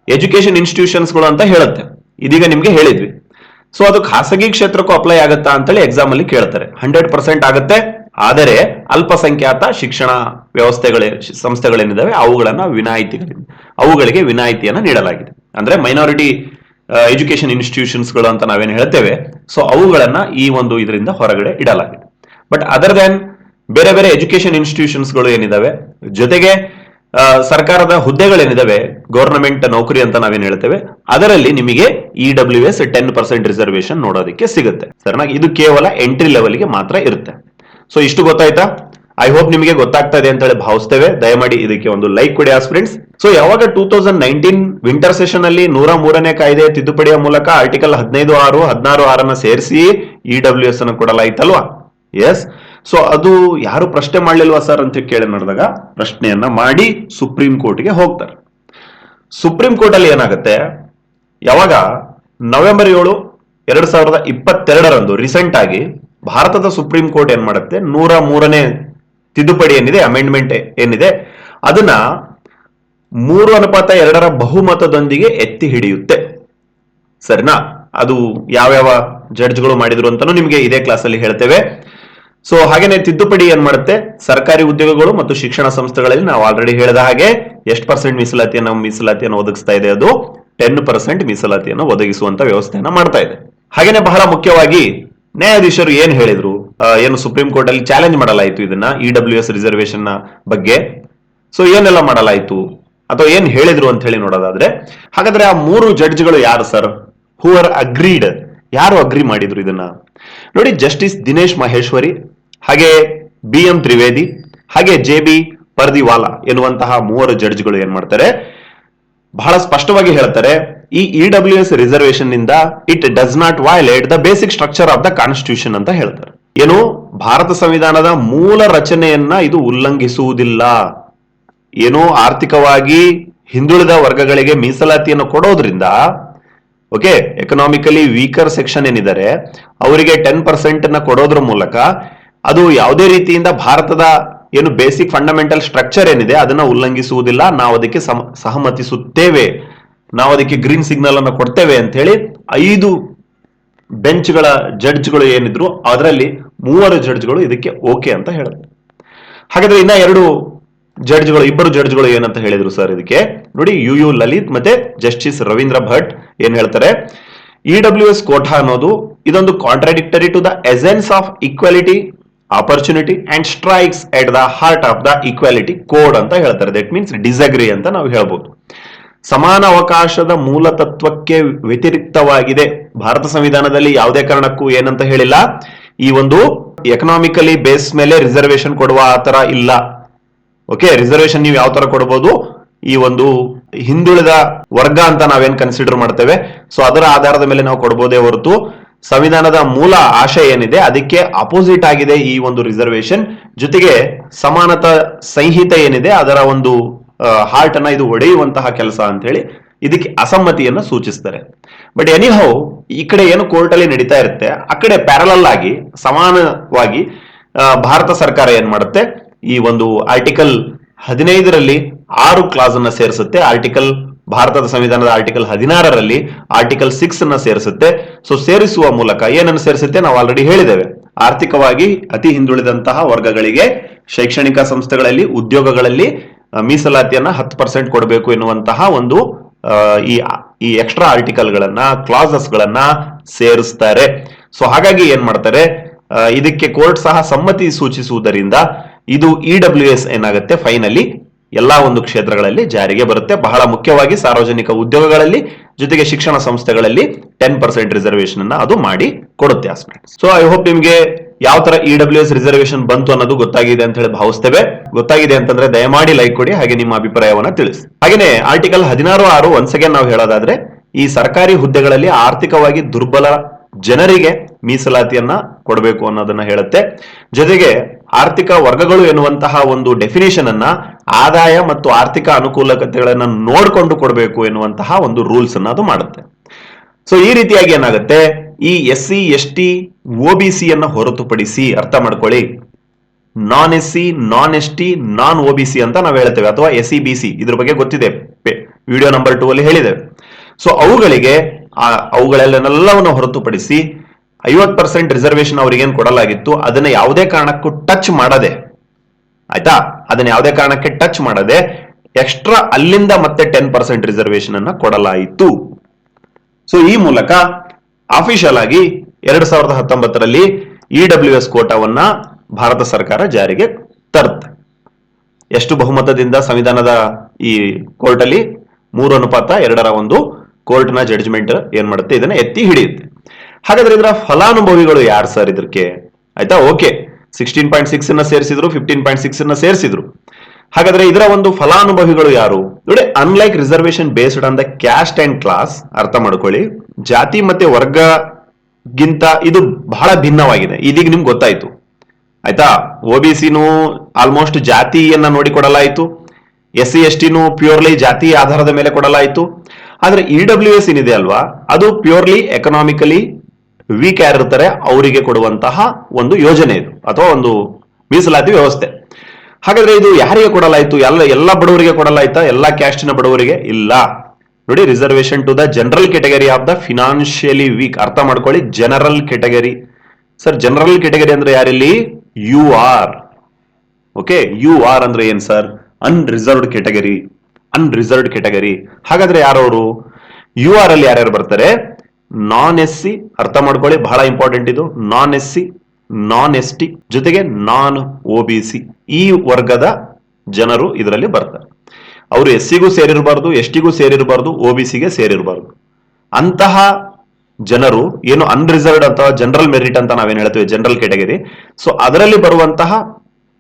ಎಜುಕೇಶನ್ ಇನ್ಸ್ಟಿಟ್ಯೂಷನ್ಸ್ಗಳು ಅಂತ ಹೇಳುತ್ತೆ. ಇದೀಗ ನಿಮ್ಗೆ ಹೇಳಿದ್ವಿ. ಸೊ ಅದು ಖಾಸಗಿ ಕ್ಷೇತ್ರಕ್ಕೂ ಅಪ್ಲೈ ಆಗುತ್ತಾ ಅಂತೇಳಿ ಎಕ್ಸಾಮ್ ಅಲ್ಲಿ ಕೇಳ್ತಾರೆ. ಹಂಡ್ರೆಡ್ ಪರ್ಸೆಂಟ್ ಆಗುತ್ತೆ. ಆದರೆ ಅಲ್ಪಸಂಖ್ಯಾತ ಶಿಕ್ಷಣ ವ್ಯವಸ್ಥೆಗಳೇ, ಸಂಸ್ಥೆಗಳೇನಿದಾವೆ, ಅವುಗಳನ್ನ ವಿನಾಯಿತಿ ಅವುಗಳಿಗೆ ವಿನಾಯಿತಿಯನ್ನು ನೀಡಲಾಗಿದೆ. ಅಂದ್ರೆ ಮೈನಾರಿಟಿ ಎಜುಕೇಶನ್ ಇನ್ಸ್ಟಿಟ್ಯೂಷನ್ಸ್ಗಳು ಅಂತ ನಾವೇನು ಹೇಳ್ತೇವೆ ಸೊ ಅವುಗಳನ್ನ ಈ ಒಂದು ಇದರಿಂದ ಹೊರಗಡೆ ಇಡಲಾಗಿದೆ. ಬಟ್ ಅದರ್ ದೆನ್ ಬೇರೆ ಬೇರೆ ಎಜುಕೇಶನ್ ಇನ್ಸ್ಟಿಟ್ಯೂಷನ್ಸ್ಗಳು ಏನಿದಾವೆ, ಜೊತೆಗೆ ಸರ್ಕಾರದ ಹುದ್ದೆಗಳೇನಿದಾವೆ ಗವರ್ನಮೆಂಟ್ ನೌಕರಿ ಅಂತ ನಾವೇನು ಹೇಳ್ತೇವೆ, ಅದರಲ್ಲಿ ನಿಮಗೆ E W S ten percent reservation ನೋಡೋದಕ್ಕೆ ಸಿಗುತ್ತೆ. ಸರಿನಾ? ಇದು ಕೇವಲ ಎಂಟ್ರಿ ಲೆವೆಲ್ಗೆ ಮಾತ್ರ ಇರುತ್ತೆ. ಸೊ ಇಷ್ಟು ಗೊತ್ತಾಯ್ತಾ? ಐ ಹೋಪ್ ನಿಮಗೆ ಗೊತ್ತಾಗ್ತಾ ಇದೆ ಅಂತ ಹೇಳಿ ಭಾವಿಸ್ತೇವೆ. ದಯಮಾಡಿ ಇದಕ್ಕೆ ಒಂದು ಲೈಕ್ ಕೊಡಿ ಫ್ರೆಂಡ್ಸ್ ಸೊ ಯಾವಾಗ two thousand nineteen winter session ಅಲ್ಲಿ ನೂರ ಮೂರನೇ ಕಾಯ್ದೆ ತಿದ್ದುಪಡಿಯ ಮೂಲಕ ಆರ್ಟಿಕಲ್ ಹದಿನೈದು ಆರು, ಹದಿನಾರು ಆರನ್ನ ಸೇರಿಸಿ ಇ ಡಬ್ಲ್ಯೂ ಎಸ್ ಅನ್ನು ಕೊಡಲಾಯ್ತಲ್ವಾ? ಎಸ್ ಸೊ ಅದು ಯಾರು ಪ್ರಶ್ನೆ ಮಾಡ್ಲಿಲ್ವಾ ಸರ್ ಅಂತ ಕೇಳಿ ನೋಡಿದಾಗ ಪ್ರಶ್ನೆಯನ್ನ ಮಾಡಿ ಸುಪ್ರೀಂ ಕೋರ್ಟ್ಗೆ ಹೋಗ್ತಾರೆ. ಸುಪ್ರೀಂ ಕೋರ್ಟ್ ಅಲ್ಲಿ ಏನಾಗುತ್ತೆ? ಯಾವಾಗ ನವೆಂಬರ್ ಏಳು, ಎರಡ್ ಸಾವಿರದ ಇಪ್ಪತ್ತೆರಡರಂದು ರೀಸೆಂಟ್ ಆಗಿ ಭಾರತದ ಸುಪ್ರೀಂ ಕೋರ್ಟ್ ಏನ್ ಮಾಡುತ್ತೆ? ನೂರ ಮೂರನೇ ತಿದ್ದುಪಡಿ ಏನಿದೆ ಅಮೆಂಡ್ಮೆಂಟ್ ಏನಿದೆ, ಅದನ್ನ ಮೂರು ಅನುಪಾತ ಎರಡರ ಬಹುಮತದೊಂದಿಗೆ ಎತ್ತಿ ಹಿಡಿಯುತ್ತೆ. ಸರಿನಾ? ಅದು ಯಾವ್ಯಾವ ಜಡ್ಜ್ಗಳು ಮಾಡಿದ್ರು ಅಂತಾನು ನಿಮಗೆ ಇದೇ ಕ್ಲಾಸ್ ಅಲ್ಲಿ ಹೇಳ್ತೇವೆ. ಸೊ ಹಾಗೇನೆ ತಿದ್ದುಪಡಿ ಏನ್ ಮಾಡುತ್ತೆ? ಸರ್ಕಾರಿ ಉದ್ಯೋಗಗಳು ಮತ್ತು ಶಿಕ್ಷಣ ಸಂಸ್ಥೆಗಳಲ್ಲಿ ನಾವು ಆಲ್ರೆಡಿ ಹೇಳಿದ ಹಾಗೆ ಎಷ್ಟು ಪರ್ಸೆಂಟ್ ಮೀಸಲಾತಿಯನ್ನು ಮೀಸಲಾತಿಯನ್ನು ಒದಗಿಸ್ತಾ ಇದೆ ಅದು? ಟೆನ್ ಪರ್ಸೆಂಟ್ ಮೀಸಲಾತಿಯನ್ನು ಒದಗಿಸುವಂತ ವ್ಯವಸ್ಥೆಯನ್ನು ಮಾಡ್ತಾ ಇದೆ. ಹಾಗೇನೆ ಬಹಳ ಮುಖ್ಯವಾಗಿ ನ್ಯಾಯಾಧೀಶರು ಏನ್ ಹೇಳಿದ್ರು? ಏನು ಸುಪ್ರೀಂ ಕೋರ್ಟ್ ಅಲ್ಲಿ ಚಾಲೆಂಜ್ ಮಾಡಲಾಯಿತು ಇದನ್ನ ಇ ಡಬ್ಲ್ಯೂ ಎಸ್ ರಿಸರ್ವೇಶನ್ನ ಬಗ್ಗೆ. ಸೊ ಏನೆಲ್ಲ ಮಾಡಲಾಯಿತು? ಅಥವಾ ಏನ್ ಹೇಳಿದ್ರು ಅಂತ ಹೇಳಿ ನೋಡೋದಾದ್ರೆ, ಹಾಗಾದ್ರೆ ಆ ಮೂರು ಜಡ್ಜ್ಗಳು ಯಾರು ಸರ್ ಹೂ ಆರ್ ಅಗ್ರೀಡ್ ಯಾರು ಅಗ್ರಿ ಮಾಡಿದ್ರು ಇದನ್ನ? ನೋಡಿ ಜಸ್ಟಿಸ್ ದಿನೇಶ್ ಮಹೇಶ್ವರಿ ಹಾಗೆ ಬಿ ಎಂ ತ್ರಿವೇದಿ ಹಾಗೆ ಜೆ ಬಿ ಪರ್ದಿವಾಲಾ ಎನ್ನುವಂತಹ ಮೂವರು ಜಡ್ಜ್ಗಳು ಏನ್ ಮಾಡ್ತಾರೆ? ಬಹಳ ಸ್ಪಷ್ಟವಾಗಿ ಹೇಳ್ತಾರೆ, ಈ E W S ರಿಸರ್ವೇಶನ್ನಿಂದ it does not violate the basic structure of the constitution ಅಂತ ಹೇಳ್ತಾರೆ. ಏನು? ಭಾರತ ಸಂವಿಧಾನದ ಮೂಲ ರಚನೆಯನ್ನ ಇದು ಉಲ್ಲಂಘಿಸುವುದಿಲ್ಲ. ಏನೋ ಆರ್ಥಿಕವಾಗಿ ಹಿಂದುಳಿದ ವರ್ಗಗಳಿಗೆ ಮೀಸಲಾತಿಯನ್ನು ಕೊಡೋದ್ರಿಂದ, ಓಕೆ ಎಕನಾಮಿಕಲಿ ವೀಕರ್ ಸೆಕ್ಷನ್ ಏನಿದ್ದಾರೆ, ಅವರಿಗೆ ಟೆನ್ ಪರ್ಸೆಂಟ್ ಅನ್ನ ಕೊಡೋದ್ರ ಮೂಲಕ ಅದು ಯಾವುದೇ ರೀತಿಯಿಂದ ಭಾರತದ ಏನು ಬೇಸಿಕ್ ಫಂಡಮೆಂಟಲ್ ಸ್ಟ್ರಕ್ಚರ್ ಏನಿದೆ, ಅದನ್ನ ಉಲ್ಲಂಘಿಸುವುದಿಲ್ಲ. ನಾವು ಅದಕ್ಕೆ ಸಹಮತಿಸುತ್ತೇವೆ. ನಾವು ಅದಕ್ಕೆ ಗ್ರೀನ್ ಸಿಗ್ನಲ್ ಅನ್ನು ಕೊಡ್ತೇವೆ ಅಂತ ಹೇಳಿ ಐದು ಬೆಂಚ್ಗಳ ಜಡ್ಜ್ಗಳು ಏನಿದ್ರು, ಅದರಲ್ಲಿ ಮೂವರು ಜಡ್ಜ್ಗಳು ಇದಕ್ಕೆ ಓಕೆ ಅಂತ ಹೇಳಿದ್ರು ಹಾಗಾದ್ರೆ ಇನ್ನ ಎರಡು ಜಡ್ಜ್ಗಳು, ಇಬ್ಬರು ಜಡ್ಜ್ಗಳು ಏನಂತ ಹೇಳಿದ್ರು ಸರ್ ಇದಕ್ಕೆ? ನೋಡಿ, ಯು ಯು ಲಲಿತ್ ಮತ್ತೆ ಜಸ್ಟಿಸ್ ರವೀಂದ್ರ ಭಟ್ ಏನ್ ಹೇಳ್ತಾರೆ? ಇ ಡಬ್ಲ್ಯೂ ಎಸ್ ಕೋಟಾ ಅನ್ನೋದು ಇದೊಂದು contradictory to the essence of equality opportunity and strikes at the heart of the equality code ಅಂತ ಹೇಳ್ತಾರೆ. ದಟ್ ಮೀನ್ಸ್ ಡಿಸಗ್ರಿ ಅಂತ ನಾವು ಹೇಳ್ಬೋದು. ಸಮಾನ ಅವಕಾಶದ ಮೂಲ ತತ್ವಕ್ಕೆ ವ್ಯತಿರಿಕ್ತವಾಗಿದೆ. ಭಾರತ ಸಂವಿಧಾನದಲ್ಲಿ ಯಾವುದೇ ಕಾರಣಕ್ಕೂ ಏನಂತ ಹೇಳಿಲ್ಲ. ಈ ಒಂದು ಎಕನಾಮಿಕಲಿ ಬೇಸ್ ಮೇಲೆ ರಿಸರ್ವೇಶನ್ ಕೊಡುವ ಆತರ ಇಲ್ಲ. ಓಕೆ ರಿಸರ್ವೇಶನ್ ನೀವು ಯಾವ ತರ ಕೊಡಬಹುದು ಈ ಒಂದು ಹಿಂದುಳಿದ ವರ್ಗ ಅಂತ ನಾವೇನ್ ಕನ್ಸಿಡರ್ ಮಾಡ್ತೇವೆ. ಸೊ ಅದರ ಆಧಾರದ ಮೇಲೆ ನಾವು ಕೊಡಬಹುದೇ ಹೊರತು ಸಂವಿಧಾನದ ಮೂಲ ಆಶಯ ಏನಿದೆ, ಅದಕ್ಕೆ ಅಪೋಸಿಟ್ ಆಗಿದೆ ಈ ಒಂದು ರಿಸರ್ವೇಶನ್ ಜೊತೆಗೆ ಸಮಾನತಾ ಸಂಹಿತೆ ಏನಿದೆ, ಅದರ ಒಂದು ಹಾರ್ಟ್ ಅನ್ನ ಇದು ಒಡೆಯುವಂತಹ ಕೆಲಸ ಅಂತ ಹೇಳಿ ಇದಕ್ಕೆ ಅಸಮ್ಮತಿಯನ್ನು ಸೂಚಿಸ್ತಾರೆ. ಬಟ್ ಎನಿಹೌ ಈ ಕಡೆ ಏನು ಕೋರ್ಟ್ ಅಲ್ಲಿ ನಡೀತಾ ಇರುತ್ತೆ, ಆ ಕಡೆ ಪ್ಯಾರಲಲ್ ಆಗಿ, ಸಮಾನವಾಗಿ ಭಾರತ ಸರ್ಕಾರ ಏನ್ ಮಾಡುತ್ತೆ, ಈ ಒಂದು ಆರ್ಟಿಕಲ್ ಹದಿನೈದರಲ್ಲಿ ಆರು ಕ್ಲಾಸ್ ಅನ್ನ ಸೇರಿಸುತ್ತೆ. ಆರ್ಟಿಕಲ್ ಭಾರತದ ಸಂವಿಧಾನದ ಆರ್ಟಿಕಲ್ ಹದಿನಾರರಲ್ಲಿ ಆರ್ಟಿಕಲ್ ಸಿಕ್ಸ್ ಅನ್ನ ಸೇರಿಸುತ್ತೆ. ಸೊ ಸೇರಿಸುವ ಮೂಲಕ ಏನನ್ನು ಸೇರಿಸುತ್ತೆ ನಾವು ಆಲ್ರೆಡಿ ಹೇಳಿದ್ದೇವೆ. ಆರ್ಥಿಕವಾಗಿ ಅತಿ ಹಿಂದುಳಿದಂತಹ ವರ್ಗಗಳಿಗೆ, ಶೈಕ್ಷಣಿಕ ಸಂಸ್ಥೆಗಳಲ್ಲಿ, ಉದ್ಯೋಗಗಳಲ್ಲಿ ಮೀಸಲಾತಿಯನ್ನ ಹತ್ತು ಪರ್ಸೆಂಟ್ ಕೊಡಬೇಕು ಎನ್ನುವಂತಹ ಒಂದು ಈ ಈ ಎಕ್ಸ್ಟ್ರಾ ಆರ್ಟಿಕಲ್ ಗಳನ್ನ ಕ್ಲಾಸಸ್ ಗಳನ್ನ ಸೇರಿಸ್ತಾರೆ. ಸೊ ಹಾಗಾಗಿ ಏನ್ ಮಾಡ್ತಾರೆ? ಇದಕ್ಕೆ ಕೋರ್ಟ್ ಸಹ ಸಮ್ಮತಿ ಸೂಚಿಸುವುದರಿಂದ ಇದು ಇ ಡಬ್ಲ್ಯೂ ಎಸ್ ಏನಾಗುತ್ತೆ? ಫೈನಲಿ ಎಲ್ಲಾ ಒಂದು ಕ್ಷೇತ್ರಗಳಲ್ಲಿ ಜಾರಿಗೆ ಬರುತ್ತೆ. ಬಹಳ ಮುಖ್ಯವಾಗಿ ಸಾರ್ವಜನಿಕ ಉದ್ಯೋಗಗಳಲ್ಲಿ, ಜೊತೆಗೆ ಶಿಕ್ಷಣ ಸಂಸ್ಥೆಗಳಲ್ಲಿ ಟೆನ್ ಪರ್ಸೆಂಟ್ ರಿಸರ್ವೇಶನ್ ಅನ್ನ ಅದು ಮಾಡಿ ಕೊಡುತ್ತೆ ಸೊ ಐ ಹೋಪ್ ನಿಮ್ಗೆ ಯಾವ ತರ ಇ ಡಬ್ಲ್ಯೂ ಎಸ್ ರಿಸರ್ವೇಶನ್ ಬಂತು ಅನ್ನೋದು ಗೊತ್ತಾಗಿದೆ ಅಂತ ಹೇಳಿ ಭಾವಿಸ್ತೇವೆ. ಗೊತ್ತಾಗಿದೆ ಅಂತಂದ್ರೆ ದಯಮಾಡಿ ಲೈಕ್ ಕೊಡಿ, ಹಾಗೆ ನಿಮ್ಮ ಅಭಿಪ್ರಾಯವನ್ನ ತಿಳಿಸಿ. ಹಾಗೇನೆ ಆರ್ಟಿಕಲ್ ಹದಿನಾರು ಆರು ಒನ್ಸ್ ಅಗೇನ್ ನಾವು ಹೇಳೋದಾದ್ರೆ, ಈ ಸರ್ಕಾರಿ ಹುದ್ದೆಗಳಲ್ಲಿ ಆರ್ಥಿಕವಾಗಿ ದುರ್ಬಲ ಜನರಿಗೆ ಮೀಸಲಾತಿಯನ್ನ ಕೊಡಬೇಕು ಅನ್ನೋದನ್ನ ಹೇಳುತ್ತೆ. ಜೊತೆಗೆ ಆರ್ಥಿಕ ವರ್ಗಗಳು ಎನ್ನುವಂತಹ ಒಂದು ಡೆಫಿನೇಷನ್ ಅನ್ನ ಆದಾಯ ಮತ್ತು ಆರ್ಥಿಕ ಅನುಕೂಲಕತೆಗಳನ್ನ ನೋಡಿಕೊಂಡು ಕೊಡಬೇಕು ಎನ್ನುವಂತಹ ಒಂದು ರೂಲ್ಸ್ ಅನ್ನ ಅದು ಮಾಡುತ್ತೆ. ಸೊ ಈ ರೀತಿಯಾಗಿ ಏನಾಗುತ್ತೆ? ಈ S C S T O B C ಅನ್ನ ಹೊರತುಪಡಿಸಿ ಅರ್ಥ ಮಾಡ್ಕೊಳ್ಳಿ. Non S C non S T non O B C ಅಂತ ನಾವು ಹೇಳ್ತೇವೆ, ಅಥವಾ ಎಸ್ ಸಿ ಬಿ ಸಿ ಇದ್ರ ಬಗ್ಗೆ ಗೊತ್ತಿದೆ. ವಿಡಿಯೋ ನಂಬರ್ ಟೂ ಅಲ್ಲಿ ಹೇಳಿದ್ದೇವೆ ಸೊ ಅವುಗಳಿಗೆ ಅವುಗಳೆಲ್ಲವನ್ನು ಹೊರತುಪಡಿಸಿ ಐವತ್ ಪರ್ಸೆಂಟ್ ರಿಸರ್ವೇಶನ್ ಅವರಿಗೇನು ಕೊಡಲಾಗಿತ್ತು, ಅದನ್ನ ಯಾವುದೇ ಕಾರಣಕ್ಕೂ ಟಚ್ ಮಾಡದೆ. ಆಯ್ತಾ? ಅದನ್ನ ಯಾವುದೇ ಕಾರಣಕ್ಕೆ ಟಚ್ ಮಾಡದೆ, ಎಕ್ಸ್ಟ್ರಾ ಅಲ್ಲಿಂದ ಮತ್ತೆ ಟೆನ್ ಪರ್ಸೆಂಟ್ ರಿಸರ್ವೇಶನ್ ಅನ್ನ ಕೊಡಲಾಯಿತು. ಸೊ ಈ ಮೂಲಕ ಅಫಿಷಿಯಲ್ ಆಗಿ ಎರಡ್ ಸಾವಿರದ ಹತ್ತೊಂಬತ್ತರಲ್ಲಿ ಇ ಡಬ್ಲ್ಯೂ ಎಸ್ ಕೋಟಾವನ್ನ ಭಾರತ ಸರ್ಕಾರ ಜಾರಿಗೆ ತರುತ್ತೆ ಎಷ್ಟು ಬಹುಮತದಿಂದ ಸಂವಿಧಾನದ ಈ ಕೋರ್ಟ್ ಅಲ್ಲಿ ಮೂರು ಅನುಪಾತ, ಎರಡರ ಒಂದು ಕೋರ್ಟ್ನ ಜಡ್ಜ್ಮೆಂಟ್ ಏನ್ ಮಾಡುತ್ತೆ, ಇದನ್ನ ಎತ್ತಿ ಹಿಡಿಯುತ್ತೆ. ಹಾಗಾದ್ರೆ ಇದರ ಫಲಾನುಭವಿಗಳು ಯಾರು ಸರ್ ಇದಕ್ಕೆ ಆಯ್ತಾ? ಓಕೆ ಸಿಕ್ಸ್ಟೀನ್ ಪಾಯಿಂಟ್ ಸಿಕ್ಸ್ ಅನ್ನ ಸೇರಿಸಿದ್ರು ಫಿಫ್ಟೀನ್ ಪಾಯಿಂಟ್ ಸಿಕ್ಸ್ ಅನ್ನ ಸೇರಿಸಿದ್ರು. ಹಾಗಾದ್ರೆ ಇದರ ಒಂದು ಫಲಾನುಭವಿಗಳು ಯಾರು? ನೋಡಿ unlike reservation based on the caste and class ಅರ್ಥ ಮಾಡ್ಕೊಳ್ಳಿ. ಜಾತಿ ಮತ್ತೆ ವರ್ಗಗಿಂತ ಇದು ಬಹಳ ಭಿನ್ನವಾಗಿದೆ. ಇದೀಗ ನಿಮ್ಗೆ ಗೊತ್ತಾಯ್ತು. ಆಯ್ತಾ? ಒ ಬಿ ಸಿನೂ ಆಲ್ಮೋಸ್ಟ್ ಜಾತಿಯನ್ನ ನೋಡಿ ಕೊಡಲಾಯಿತು. ಎಸ್ ಸಿ ಎಸ್ ಟಿನೂ ಪ್ಯೂರ್ಲಿ ಜಾತಿ ಆಧಾರದ ಮೇಲೆ ಕೊಡಲಾಯಿತು. ಆದ್ರೆ ಇ ಡಬ್ಲ್ಯೂ ಎಸ್ ಏನಿದೆ ಅಲ್ವಾ? ಅದು ಪ್ಯೂರ್ಲಿ ಎಕನಾಮಿಕಲಿ ವೀಕ್ ಯಾರಿರ್ತಾರೆ, ಅವರಿಗೆ ಕೊಡುವಂತಹ ಒಂದು ಯೋಜನೆ ಇದು, ಅಥವಾ ಒಂದು ಮೀಸಲಾತಿ ವ್ಯವಸ್ಥೆ. ಹಾಗಾದ್ರೆ ಇದು ಯಾರಿಗೆ ಕೊಡಲಾಯಿತು? ಎಲ್ಲ ಎಲ್ಲ ಬಡವರಿಗೆ ಕೊಡಲಾಯ್ತಾ? ಎಲ್ಲ ಕ್ಯಾಸ್ಟಿನ ಬಡವರಿಗೆ? ಇಲ್ಲ. ನೋಡಿ reservation to the general category of the financially weak ಅರ್ಥ ಮಾಡ್ಕೊಳ್ಳಿ general category sir general category ಅಂದ್ರೆ ಯಾರಿಲ್ಲಿ? U R okay U R ಅಂದ್ರೆ ಏನ್ sir unreserved category unreserved category ಹಾಗಾದ್ರೆ ಯಾರವರು? ಯು ಆರ್ ಅಲ್ಲಿ ಯಾರ್ಯಾರು ಬರ್ತಾರೆ? ನಾನ್ ಎಸ್ ಸಿ ಅರ್ಥ ಮಾಡ್ಕೊಳ್ಳಿ, ಬಹಳ ಇಂಪಾರ್ಟೆಂಟ್ ಇದು. Non S C non S T ಜೊತೆಗೆ ನಾನ್ ಒ ಬಿ ಸಿ ಈ ವರ್ಗದ ಜನರು ಇದರಲ್ಲಿ ಬರ್ತಾರೆ. ಅವರು ಎಸ್ ಸಿಗೂ ಸೇರಿರಬಾರ್ದು ಎಸ್ ಟಿಗೂ ಸೇರಿರಬಾರ್ದು ಒ ಬಿ ಸಿಗೆ ಸೇರಿರಬಾರ್ದು. ಅಂತಹ ಜನರು ಏನು ಅನ್ರಿಸರ್ವ್ಡ್ ಅಥವಾ ಜನರಲ್ ಮೆರಿಟ್ ಅಂತ ನಾವೇನು ಹೇಳ್ತೀವಿ ಜನರಲ್ ಕೆಟಗರಿ ಸೊ ಅದರಲ್ಲಿ ಬರುವಂತಹ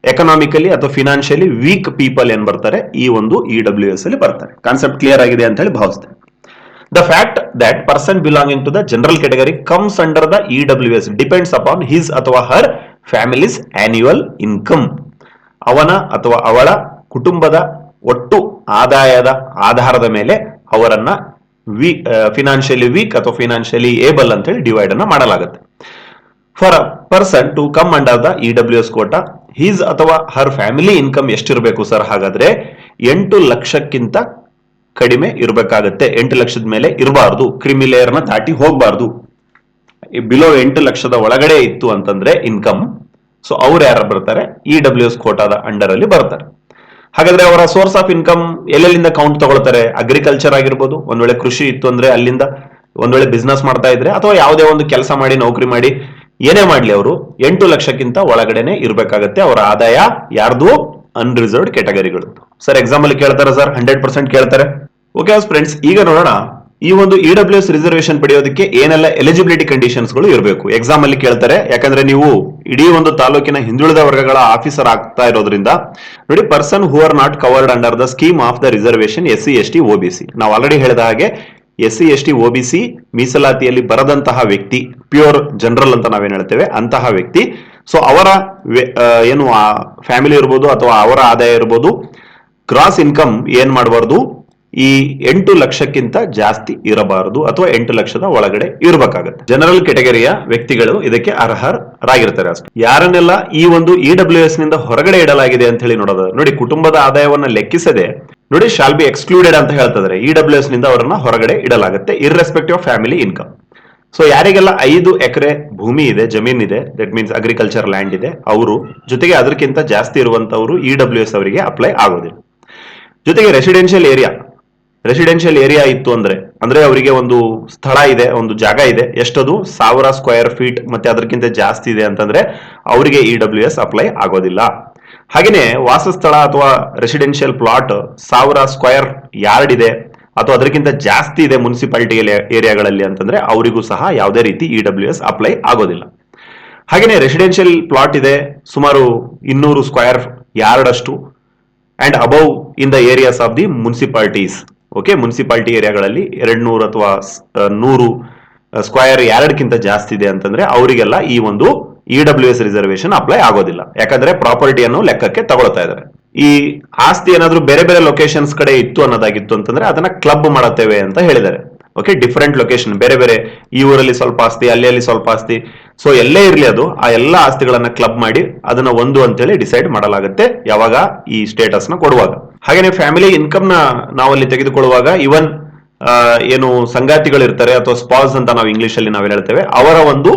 ಎಕನಾಮಿಕಲಿ ಅಥವಾ ಫಿನಾನ್ಷಿಯಲಿ ವೀಕ್ ಪೀಪಲ್ ಏನ್ ಬರ್ತಾರೆ? ಈ ಒಂದು ಇ ಡಬ್ಲ್ಯೂ ಎಸ್ ಅಲ್ಲಿ ಬರ್ತಾರೆ. ಕಾನ್ಸೆಪ್ಟ್ ಕ್ಲಿಯರ್ ಆಗಿದೆ ಅಂತ ಹೇಳಿ ಭಾವಿಸ್ತೇನೆ. The fact that person belonging general category comes under the E W S depends upon his ಅಥವಾ ಹರ್ ಫ್ಯಾಮಿಲೀಸ್ ಆನ್ಯುವಲ್ ಇನ್ಕಮ್ ಅವನ ಅಥವಾ ಅವಳ ಕುಟುಂಬದ ಒಟ್ಟು ಆದಾಯದ ಆಧಾರದ ಮೇಲೆ ಅವರನ್ನ ವಿ ಫಿನಾನ್ಷಿಯಲಿ ವೀಕ್ ಅಥವಾ ಫಿನಾನ್ಷಿಯಲಿ ಏಬಲ್ ಅಂತ ಹೇಳಿ ಡಿವೈಡ್ ಅನ್ನ ಮಾಡಲಾಗುತ್ತೆ. For a person to come under the E W S quota his ಅಥವಾ ಹರ್ ಫ್ಯಾಮಿಲಿ ಇನ್ಕಮ್ ಎಷ್ಟಿರಬೇಕು ಸರ್ ಹಾಗಾದ್ರೆ ಎಂಟು ಲಕ್ಷಕ್ಕಿಂತ ಕಡಿಮೆ ಇರಬೇಕಾಗತ್ತೆ. ಎಂಟು ಲಕ್ಷದ ಮೇಲೆ ಇರಬಾರ್ದು. ಕ್ರಿಮಿ ಲೇಯರ್ನ ದಾಟಿ ಹೋಗಬಾರ್ದು. ಬಿಲೋ ಎಂಟು ಲಕ್ಷದ ಒಳಗಡೆ ಇತ್ತು ಅಂತಂದ್ರೆ ಇನ್ಕಮ್ ಸೊ ಅವ್ರು ಯಾರು ಬರ್ತಾರೆ? ಇ ಡಬ್ಲ್ಯೂ ಎಸ್ ಕೋಟಾದ ಅಂಡರ್ ಅಲ್ಲಿ ಬರ್ತಾರೆ. ಹಾಗಾದ್ರೆ ಅವರ ಸೋರ್ಸ್ ಆಫ್ ಇನ್ಕಮ್ ಎಲ್ಲೆಲ್ಲಿಂದ ಕೌಂಟ್ ತಗೊಳ್ತಾರೆ? ಅಗ್ರಿಕಲ್ಚರ್ ಆಗಿರ್ಬೋದು, ಒಂದ್ ವೇಳೆ ಕೃಷಿ ಇತ್ತು ಅಂದ್ರೆ ಅಲ್ಲಿಂದ ಒಂದ್ ವೇಳೆ ಬಿಸ್ನೆಸ್ ಮಾಡ್ತಾ ಇದ್ರೆ, ಅಥವಾ ಯಾವುದೇ ಒಂದು ಕೆಲಸ ಮಾಡಿ, ನೌಕರಿ ಮಾಡಿ, ಏನೇ ಮಾಡ್ಲಿ ಅವರು, ಎಂಟು ಲಕ್ಷಕ್ಕಿಂತ ಒಳಗಡೆನೆ ಇರಬೇಕಾಗತ್ತೆ. ಅವರ ಆದಾಯ ಯಾರ್ದು? ಅನ್ರಿಸರ್ವ್ಡ್ ಕ್ಯಾಟಗರಿಗಳು ಸರ್ ಎಕ್ಸಾಮ್ ಅಲ್ಲಿ ಕೇಳ್ತಾರೆ ಸರ್ ಹಂಡ್ರೆಡ್ ಪರ್ಸೆಂಟ್ ಕೇಳ್ತಾರೆ. ಓಕೆ ಫ್ರೆಂಡ್ಸ್ ಈಗ ನೋಡೋಣ, ಈ ಒಂದು ಇ ಡಬ್ಲ್ಯೂ ಎಸ್ ರಿಸರ್ವೇಶನ್ ಪಡೆಯೋದಕ್ಕೆ ಏನೆಲ್ಲ ಎಲಿಜಿಬಿಲಿಟಿ ಕಂಡೀಷನ್ಸ್ಗಳು ಇರಬೇಕು? ಎಕ್ಸಾಮ್ ಅಲ್ಲಿ ಕೇಳ್ತಾರೆ, ಯಾಕಂದ್ರೆ ನೀವು ಇಡೀ ಒಂದು ತಾಲೂಕಿನ ಹಿಂದುಳಿದ ವರ್ಗಗಳ ಆಫೀಸರ್ ಆಗ್ತಾ ಇರೋದ್ರಿಂದ, ನೋಡಿ person who are not covered under the scheme of the reservation S C S T O B C ನಾವು ಆಲ್ರೆಡಿ ಹೇಳಿದ ಹಾಗೆ S C S T O B C ಮೀಸಲಾತಿಯಲ್ಲಿ ಬರದಂತಹ ವ್ಯಕ್ತಿ ಪ್ಯೂರ್ ಜನರಲ್ ಅಂತ ನಾವೇನ್ ಹೇಳ್ತೇವೆ, ಅಂತಹ ವ್ಯಕ್ತಿ ಸೊ ಅವರ ಏನು ಫ್ಯಾಮಿಲಿ ಇರ್ಬೋದು ಅಥವಾ ಅವರ ಆದಾಯ ಇರ್ಬೋದು ಕ್ರಾಸ್ ಇನ್ಕಮ್ ಏನ್ ಮಾಡಬಾರ್ದು? ಈ ಎಂಟು ಲಕ್ಷಕ್ಕಿಂತ ಜಾಸ್ತಿ ಇರಬಾರದು ಅಥವಾ ಎಂಟು ಲಕ್ಷದ ಒಳಗಡೆ ಇರಬೇಕಾಗತ್ತೆ. ಜನರಲ್ ಕೆಟಗರಿಯ ವ್ಯಕ್ತಿಗಳು ಇದಕ್ಕೆ ಅರ್ಹರಾಗಿರ್ತಾರೆ ಅಷ್ಟೇ. ಯಾರನ್ನೆಲ್ಲ ಈ ಒಂದು ಇ ಡಬ್ಲ್ಯೂ ಎಸ್ನಿಂದ ಹೊರಗಡೆ ಇಡಲಾಗಿದೆ ಅಂತ ಹೇಳಿ ನೋಡೋದು. ನೋಡಿ, ಕುಟುಂಬದ ಆದಾಯವನ್ನ ಲೆಕ್ಕಿಸದೆ, ನೋಡಿ ಶಾಲ್ ಬಿ ಎಕ್ಸ್ಕ್ಲೂಡೆಡ್ ಅಂತ ಹೇಳ್ತಾರೆ ಇ ಡಬ್ಲ್ಯೂ ಎಸ್ನಿಂದ ಅವರನ್ನ ಹೊರಗಡೆ ಇಡಲಾಗುತ್ತೆ ಇರ್ರೆಸ್ಪೆಕ್ಟಿವ್ ಫ್ಯಾಮಿಲಿ ಇನ್ಕಮ್ ಸೊ ಯಾರಿಗೆಲ್ಲ ಐದು ಎಕರೆ ಭೂಮಿ ಇದೆ, ಜಮೀನ್ ಇದೆ ದಟ್ ಮೀನ್ಸ್ ಅಗ್ರಿಕಲ್ಚರ್ ಲ್ಯಾಂಡ್ ಇದೆ, ಅವರು ಜೊತೆಗೆ ಅದಕ್ಕಿಂತ ಜಾಸ್ತಿ ಇರುವಂತವರು ಇ ಡಬ್ಲ್ಯೂ ಎಸ್ ಅವರಿಗೆ ಅಪ್ಲೈ ಆಗೋದಿಲ್ಲ. ಜೊತೆಗೆ ರೆಸಿಡೆನ್ಷಿಯಲ್ ಏರಿಯಾ ರೆಸಿಡೆನ್ಷಿಯಲ್ ಏರಿಯಾ ಇತ್ತು ಅಂದ್ರೆ ಅಂದ್ರೆ ಅವರಿಗೆ ಒಂದು ಸ್ಥಳ ಇದೆ, ಒಂದು ಜಾಗ ಇದೆ, ಎಷ್ಟದು? ಸಾವಿರ ಸ್ಕ್ವೇರ್ ಫೀಟ್ ಮತ್ತೆ ಅದಕ್ಕಿಂತ ಜಾಸ್ತಿ ಇದೆ ಅಂತಂದ್ರೆ ಅವರಿಗೆ ಇ ಡಬ್ಲ್ಯೂ ಎಸ್ ಅಪ್ಲೈ ಆಗೋದಿಲ್ಲ. ಹಾಗೇನೆ ವಾಸಸ್ಥಳ ಅಥವಾ ರೆಸಿಡೆನ್ಷಿಯಲ್ ಪ್ಲಾಟ್ ಸಾವಿರ ಸ್ಕ್ವೇರ್ ಯಾರ್ಡ್ ಇದೆ ಅಥವಾ ಅದಕ್ಕಿಂತ ಜಾಸ್ತಿ ಇದೆ ಮುನ್ಸಿಪಾಲಿಟಿ ಏರಿಯಾಗಳಲ್ಲಿ ಅಂತಂದ್ರೆ ಅವರಿಗೂ ಸಹ ಯಾವುದೇ ರೀತಿ ಇ ಡಬ್ಲ್ಯೂ ಎಸ್ ಅಪ್ಲೈ ಆಗೋದಿಲ್ಲ. ಹಾಗೆಯೇ ರೆಸಿಡೆನ್ಷಿಯಲ್ ಪ್ಲಾಟ್ ಇದೆ, ಸುಮಾರು ಇನ್ನೂರು ಸ್ಕ್ವೇರ್ ಯಾರ್ಡ್ ಅಷ್ಟು and above in the areas of the municipalities okay municipality ಏರಿಯಾಗಳಲ್ಲಿ ಎರಡ್ ನೂರು ಅಥವಾ ನೂರು ಸ್ಕ್ವಯರ್ ಎರಡಕ್ಕಿಂತ ಜಾಸ್ತಿ ಇದೆ ಅಂತಂದ್ರೆ ಅವರಿಗೆಲ್ಲ ಈ ಒಂದು E W S reservation apply ಆಗೋದಿಲ್ಲ. ಯಾಕಂದ್ರೆ ಪ್ರಾಪರ್ಟಿಯನ್ನು ಲೆಕ್ಕಕ್ಕೆ ತಗೊಳ್ತಾ ಇದ್ದಾರೆ. ಈ ಆಸ್ತಿ ಏನಾದರೂ ಬೇರೆ ಬೇರೆ ಲೊಕೇಶನ್ಸ್ ಕಡೆ ಇತ್ತು ಅನ್ನೋದಾಗಿತ್ತು ಅಂತಂದ್ರೆ ಅದನ್ನ ಕ್ಲಬ್ ಮಾಡುತ್ತೇವೆ ಅಂತ ಹೇಳಿದ್ದಾರೆ. ಓಕೆ ಡಿಫ್ರೆಂಟ್ ಲೊಕೇಶನ್ ಬೇರೆ ಬೇರೆ ಈ ಊರಲ್ಲಿ ಸ್ವಲ್ಪ ಆಸ್ತಿ ಅಲ್ಲಿ ಅಲ್ಲಿ ಸ್ವಲ್ಪ ಆಸ್ತಿ. ಸೊ ಎಲ್ಲೇ ಇರಲಿ ಅದು, ಆ ಎಲ್ಲ ಆಸ್ತಿಗಳನ್ನ ಕ್ಲಬ್ ಮಾಡಿ ಅದನ್ನ ಒಂದು ಅಂತೇಳಿ ಡಿಸೈಡ್ ಮಾಡಲಾಗುತ್ತೆ ಯಾವಾಗ ಈ ಸ್ಟೇಟಸ್ನ ಕೊಡುವಾಗ. ಹಾಗೇನೆ ಫ್ಯಾಮಿಲಿ ಇನ್ಕಮ್ನ ನಾವಲ್ಲಿ ತೆಗೆದುಕೊಳ್ಳುವಾಗ ಇವನ್ ಏನು ಸಂಗಾತಿಗಳಿರ್ತಾರೆ ಅಥವಾ ಸ್ಪಾಸ್ ಅಂತ ನಾವು ಇಂಗ್ಲಿಷ್ ಅಲ್ಲಿ ನಾವೇನು ಹೇಳ್ತೇವೆ, ಅವರ ಒಂದು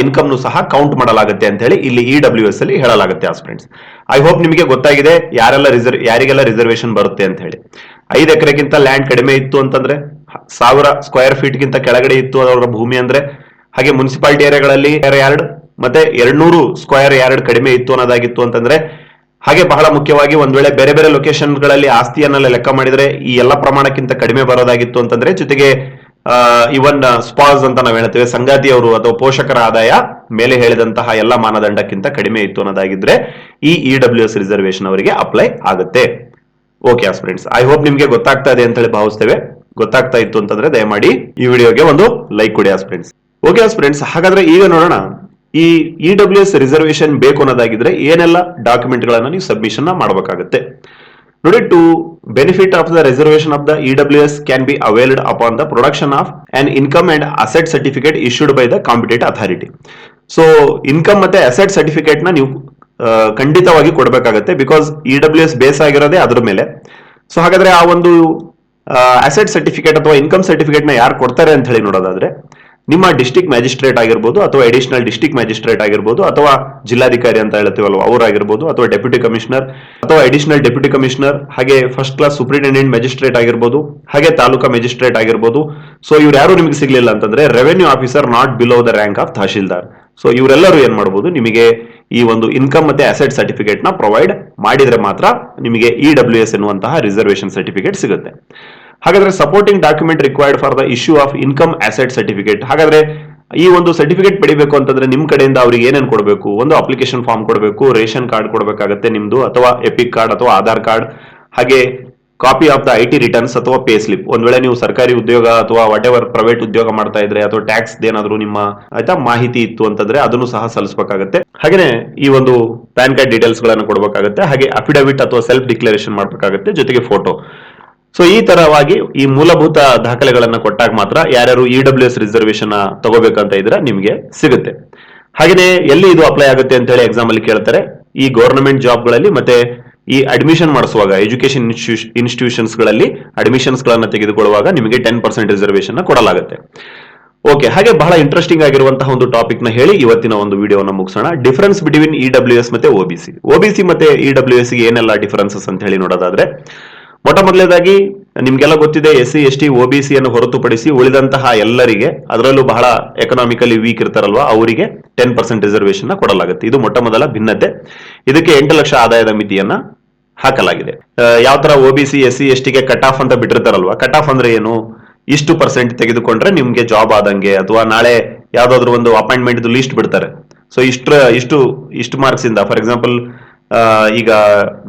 ಇನ್ಕಮ್ ಸಹ ಕೌಂಟ್ ಮಾಡಲಾಗುತ್ತೆ ಅಂತ ಹೇಳಿ ಇಲ್ಲಿ ಇ ಡಬ್ಲ್ಯೂ ಎಸ್ ಅಲ್ಲಿ ಹೇಳಲಾಗುತ್ತೆ ಆ ಫ್ರೆಂಡ್ಸ್ ಐ ಹೋಪ್ ನಿಮಗೆ ಗೊತ್ತಾಗಿದೆ ಯಾರೆಲ್ಲ ರಿಸರ್ವ್ ಯಾರಿಗೆಲ್ಲ ರಿಸರ್ವೇಶನ್ ಬರುತ್ತೆ ಅಂತ ಹೇಳಿ. ಐದು ಎಕರೆಗಿಂತ ಲ್ಯಾಂಡ್ ಕಡಿಮೆ ಇತ್ತು ಅಂತಂದ್ರೆ, ಸಾವಿರ ಸ್ಕ್ವೇರ್ ಫೀಟ್ ಗಿಂತ ಕೆಳಗಡೆ ಇತ್ತು ಅವರ ಭೂಮಿ ಅಂದ್ರೆ, ಹಾಗೆ ಮುನ್ಸಿಪಾಲಿಟಿ ಏರಿಯಾಗಳಲ್ಲಿ ಎರಡು ಮತ್ತೆ ಎರಡ್ನೂರು ಸ್ಕ್ವೇರ್ ಯಾರ್ಡ್ ಕಡಿಮೆ ಇತ್ತು ಅನ್ನೋದಾಗಿತ್ತು ಅಂತಂದ್ರೆ, ಹಾಗೆ ಬಹಳ ಮುಖ್ಯವಾಗಿ ಒಂದ್ ವೇಳೆ ಬೇರೆ ಬೇರೆ ಲೊಕೇಶನ್ಗಳಲ್ಲಿ ಆಸ್ತಿಯನ್ನೆಲ್ಲ ಲೆಕ್ಕ ಮಾಡಿದ್ರೆ ಈ ಎಲ್ಲ ಪ್ರಮಾಣಕ್ಕಿಂತ ಕಡಿಮೆ ಬರೋದಾಗಿತ್ತು ಅಂತಂದ್ರೆ, ಜೊತೆಗೆ ಇವನ್ ಸ್ಪಾಸ್ ಅಂತ ನಾವು ಹೇಳ್ತೇವೆ ಸಂಗಾತಿಯವರು ಅಥವಾ ಪೋಷಕರ ಆದಾಯ ಮೇಲೆ ಹೇಳಿದಂತಹ ಎಲ್ಲ ಮಾನದಂಡಕ್ಕಿಂತ ಕಡಿಮೆ ಇತ್ತು ಅನ್ನೋದಾಗಿದ್ರೆ ಈ ಇ ಡಬ್ಲ್ಯೂ ಎಸ್ ರಿಸರ್ವೇಶನ್ ಅವರಿಗೆ ಅಪ್ಲೈ ಆಗುತ್ತೆ. ಓಕೆ ಫ್ರೆಂಡ್ಸ್ ಐ ಹೋಪ್ ನಿಮ್ಗೆ ಗೊತ್ತಾಗ್ತಾ ಇದೆ ಅಂತ ಹೇಳಿ ಭಾವಿಸ್ತೇವೆ. ಗೊತ್ತಾಗ್ತಾ ಇತ್ತು ಅಂತಂದ್ರೆ ದಯಮಾಡಿ ಈ ವಿಡಿಯೋಗೆ ಒಂದು ಲೈಕ್ ಕೊಡಿ ಫ್ರೆಂಡ್ಸ್ ಓಕೆ ಫ್ರೆಂಡ್ಸ್ ಹಾಗಾದ್ರೆ ಈಗ ನೋಡೋಣ. ಈ ಇ ಡಬ್ಲ್ಯೂ ಎಸ್ ರಿಸರ್ವೇಶನ್ ಬೇಕು ಅನ್ನೋದಾಗಿದ್ರೆ ಏನೆಲ್ಲ ಡಾಕ್ಯುಮೆಂಟ್ ಗಳನ್ನ ನೀವು ಸಬ್ಮಿಷನ್ ಮಾಡಬೇಕಾಗುತ್ತೆ. ನೋಡಿ to the reservation of the E W S can be availed upon the production of an income and asset certificate issued by the competent authority so income ಮತ್ತೆ asset ಸರ್ಟಿಫಿಕೇಟ್ನ ನೀವು ಖಂಡಿತವಾಗಿ ಕೊಡಬೇಕಾಗುತ್ತೆ because E W S base ಆಗಿರೋದೇ ಅದ್ರ ಮೇಲೆ. So ಹಾಗಾದ್ರೆ ಆ ಒಂದು ಅಸೆಟ್ ಸರ್ಟಿಫಿಕೇಟ್ ಅಥವಾ ಇನ್ಕಮ್ ಸರ್ಟಿಫಿಕೇಟ್ನ ಯಾರು ಕೊಡ್ತಾರೆ ಅಂತ ಹೇಳಿ ನೋಡೋದಾದ್ರೆ ನಿಮ್ಮ ಡಿಸ್ಟಿಕ್ ಮ್ಯಾಜಿಸ್ಟ್ರೇಟ್ ಆಗಿರ್ಬೋದು ಅಥವಾ ಅಡಿಷನಲ್ ಡಿಸ್ಟಿಕ್ ಮ್ಯಾಜಿಸ್ಟ್ರೇಟ್ ಆಗಿರ್ಬೋದು ಅಥವಾ ಜಿಲ್ಲಾಧಿಕಾರಿ ಅಂತ ಹೇಳ್ತೀವಲ್ವ ಅವರಾಗಿರ್ಬೋದು ಅಥವಾ ಡೆಪ್ಯೂಟಿ ಕಮಿಷನರ್ ಅಥವಾ ಅಡಿಷನಲ್ ಡೆಪ್ಯೂಟಿ ಕಮಿಷನರ್ ಹಾಗೆ ಫಸ್ಟ್ ಕ್ಲಾಸ್ ಸೂಪರಿಂಟೆಂಡೆಂಟ್ ಮ್ಯಾಜಿಸ್ಟ್ರೇಟ್ ಆಗಿರ್ಬೋದು, ಹಾಗೆ ತಾಲೂಕಾ ಮ್ಯಾಜಿಸ್ಟ್ರೇಟ್ ಆಗಿರ್ಬೋದು. ಸೊ ಇವ್ರು ಯಾರು ನಿಮಗೆ ಸಿಗ್ಲಿಲ್ಲ ಅಂತಂದ್ರೆ revenue officer not below the rank of tahsildar. So ಇವರೆಲ್ಲರೂ ಏನ್ ಮಾಡಬಹುದು ನಿಮಗೆ ಈ ಒಂದು ಇನ್ಕಮ್ ಮತ್ತೆ ಅಸೆಟ್ ಸರ್ಟಿಫಿಕೇಟ್ನ ಪ್ರೊವೈಡ್ ಮಾಡಿದ್ರೆ ಮಾತ್ರ ನಿಮಗೆ ಇ ಡಬ್ಲ್ಯೂ ಎಸ್ ಎನ್ನುವಂತಹ ರಿಸರ್ವೇಶನ್ ಸರ್ಟಿಫಿಕೇಟ್ ಸಿಗುತ್ತೆ. ಹಾಗಾದ್ರೆ supporting document required for the issue of income asset certificate ಹಾಗಾದ್ರೆ ಈ ಒಂದು ಸರ್ಟಿಫಿಕೇಟ್ ಪಡಿಬೇಕು ಅಂತಂದ್ರೆ ನಿಮ್ ಕಡೆಯಿಂದ ಅವ್ರಿಗೆ ಏನೇನು ಕೊಡಬೇಕು? ಒಂದು ಅಪ್ಲಿಕೇಶನ್ ಫಾರ್ಮ್ ಕೊಡಬೇಕು, ರೇಷನ್ ಕಾರ್ಡ್ ಕೊಡಬೇಕಾಗತ್ತೆ ನಿಮ್ದು, ಅಥವಾ ಎಪಿಕ್ ಕಾರ್ಡ್ ಅಥವಾ ಆಧಾರ್ ಕಾರ್ಡ್, ಹಾಗೆ copy of the I T returns ಅಥವಾ ಪೇ ಸ್ಲಿಪ್ ಒಂದ್ ವೇಳೆ ನೀವು ಸರ್ಕಾರಿ ಉದ್ಯೋಗ ಅಥವಾ ವಾಟ್ ಎವರ್ ಪ್ರೈವೇಟ್ ಉದ್ಯೋಗ ಮಾಡ್ತಾ ಇದ್ರೆ ಅಥವಾ ಟ್ಯಾಕ್ಸ್ ಏನಾದ್ರು ನಿಮ್ಮ, ಆಯ್ತಾ, ಮಾಹಿತಿ ಇತ್ತು ಅಂತಂದ್ರೆ ಅದನ್ನು ಸಹ ಸಲ್ಲಿಸಬೇಕಾಗತ್ತೆ. ಹಾಗೇನೆ ಈ ಒಂದು ಪ್ಯಾನ್ ಕಾರ್ಡ್ ಡೀಟೇಲ್ಸ್ಗಳನ್ನು ಕೊಡಬೇಕಾಗುತ್ತೆ. ಹಾಗೆ ಅಫಿಡವಿಟ್ ಅಥವಾ ಸೆಲ್ಫ್ ಡಿಕ್ಲರೇಷನ್ ಮಾಡಬೇಕಾಗುತ್ತೆ, ಜೊತೆಗೆ ಫೋಟೋ ಸೊ ಈ ತರವಾಗಿ ಈ ಮೂಲಭೂತ ದಾಖಲೆಗಳನ್ನ ಕೊಟ್ಟಾಗ ಮಾತ್ರ ಯಾರ್ಯಾರು ಇ ಡಬ್ಲ್ಯೂ ಎಸ್ ರಿಸರ್ವೇಶನ್ ತಗೋಬೇಕಂತ ಇದ್ರೆ ನಿಮಗೆ ಸಿಗುತ್ತೆ. ಹಾಗೆಯೇ ಎಲ್ಲಿ ಇದು ಅಪ್ಲೈ ಆಗುತ್ತೆ ಅಂತ ಹೇಳಿ ಎಕ್ಸಾಮ್ ಅಲ್ಲಿ ಕೇಳ್ತಾರೆ. ಈ ಗವರ್ನಮೆಂಟ್ ಜಾಬ್ಗಳಲ್ಲಿ ಮತ್ತೆ ಈ ಅಡ್ಮಿಷನ್ ಮಾಡಿಸುವಾಗ ಎಜುಕೇಶನ್ ಇನ್ಸ್ಟಿಟ್ಯೂಷನ್ಸ್ಗಳಲ್ಲಿ ಅಡ್ಮಿಷನ್ಸ್ ಗಳನ್ನ ತೆಗೆದುಕೊಳ್ಳುವಾಗ ನಿಮಗೆ ಟೆನ್ ಪರ್ಸೆಂಟ್ ರಿಸರ್ವೇಶನ್ ಕೊಡಲಾಗುತ್ತೆ. ಓಕೆ ಹಾಗೆ ಬಹಳ ಇಂಟ್ರೆಸ್ಟಿಂಗ್ ಆಗಿರುವಂತಹ ಒಂದು ಟಾಪಿಕ್ನ ಹೇಳಿ ಇವತ್ತಿನ ಒಂದು ವಿಡಿಯೋನ ಮುಗಿಸೋಣ. Difference between E W S ಮತ್ತೆ ಒಬಿಸಿ ಒಬಿಸಿ ಮತ್ತೆ ಇ ಡಬ್ಲ್ಯೂ ಎಸ್ಗೆ ಏನೆಲ್ಲ ಡಿಫರೆನ್ಸಸ್ ಅಂತ ಹೇಳಿ ನೋಡೋದಾದ್ರೆ ಮೊಟ್ಟ ಮೊದಲನೇದಾಗಿ ನಿಮ್ಗೆಲ್ಲ ಗೊತ್ತಿದೆ S C S T OBC ಅನ್ನು ಹೊರತುಪಡಿಸಿ ಉಳಿದಂತಹ ಎಲ್ಲರಿಗೆ ಅದರಲ್ಲೂ ಬಹಳ ಎಕನಾಮಿಕಲಿ ವೀಕ್ ಇರ್ತಾರಲ್ವಾ, ಅವರಿಗೆ ಟೆನ್ ಪರ್ಸೆಂಟ್ ರಿಸರ್ವೇಶನ್ ಕೊಡಲಾಗುತ್ತೆ. ಇದು ಮೊಟ್ಟ ಮೊದಲ ಭಿನ್ನತೆ. ಇದಕ್ಕೆ ಎಂಟು ಲಕ್ಷ ಆದಾಯದ ಮಿತಿಯನ್ನ ಹಾಕಲಾಗಿದೆ. ಯಾವ ತರ ಸಿ ಎಸ್ ಸಿ ಎಸ್ ಟಿಗೆ ಕಟ್ ಆಫ್ ಅಂತ ಬಿಟ್ಟಿರ್ತಾರಲ್ವಾ ಕಟ್ ಆಫ್ ಅಂದ್ರೆ ಏನು? ಇಷ್ಟು ಪರ್ಸೆಂಟ್ ತೆಗೆದುಕೊಂಡ್ರೆ ನಿಮ್ಗೆ ಜಾಬ್ ಆದಂಗೆ, ಅಥವಾ ನಾಳೆ ಯಾವ್ದಾದ್ರು ಒಂದು ಅಪಾಯಿಂಟ್ಮೆಂಟ್ ಲಿಸ್ಟ್ ಬಿಡ್ತಾರೆ. ಸೊ ಇಷ್ಟು ಇಷ್ಟು ಇಷ್ಟು ಮಾರ್ಕ್ಸ್ ಇಂದ ಫಾರ್ ಎಕ್ಸಾಂಪಲ್ ಈಗ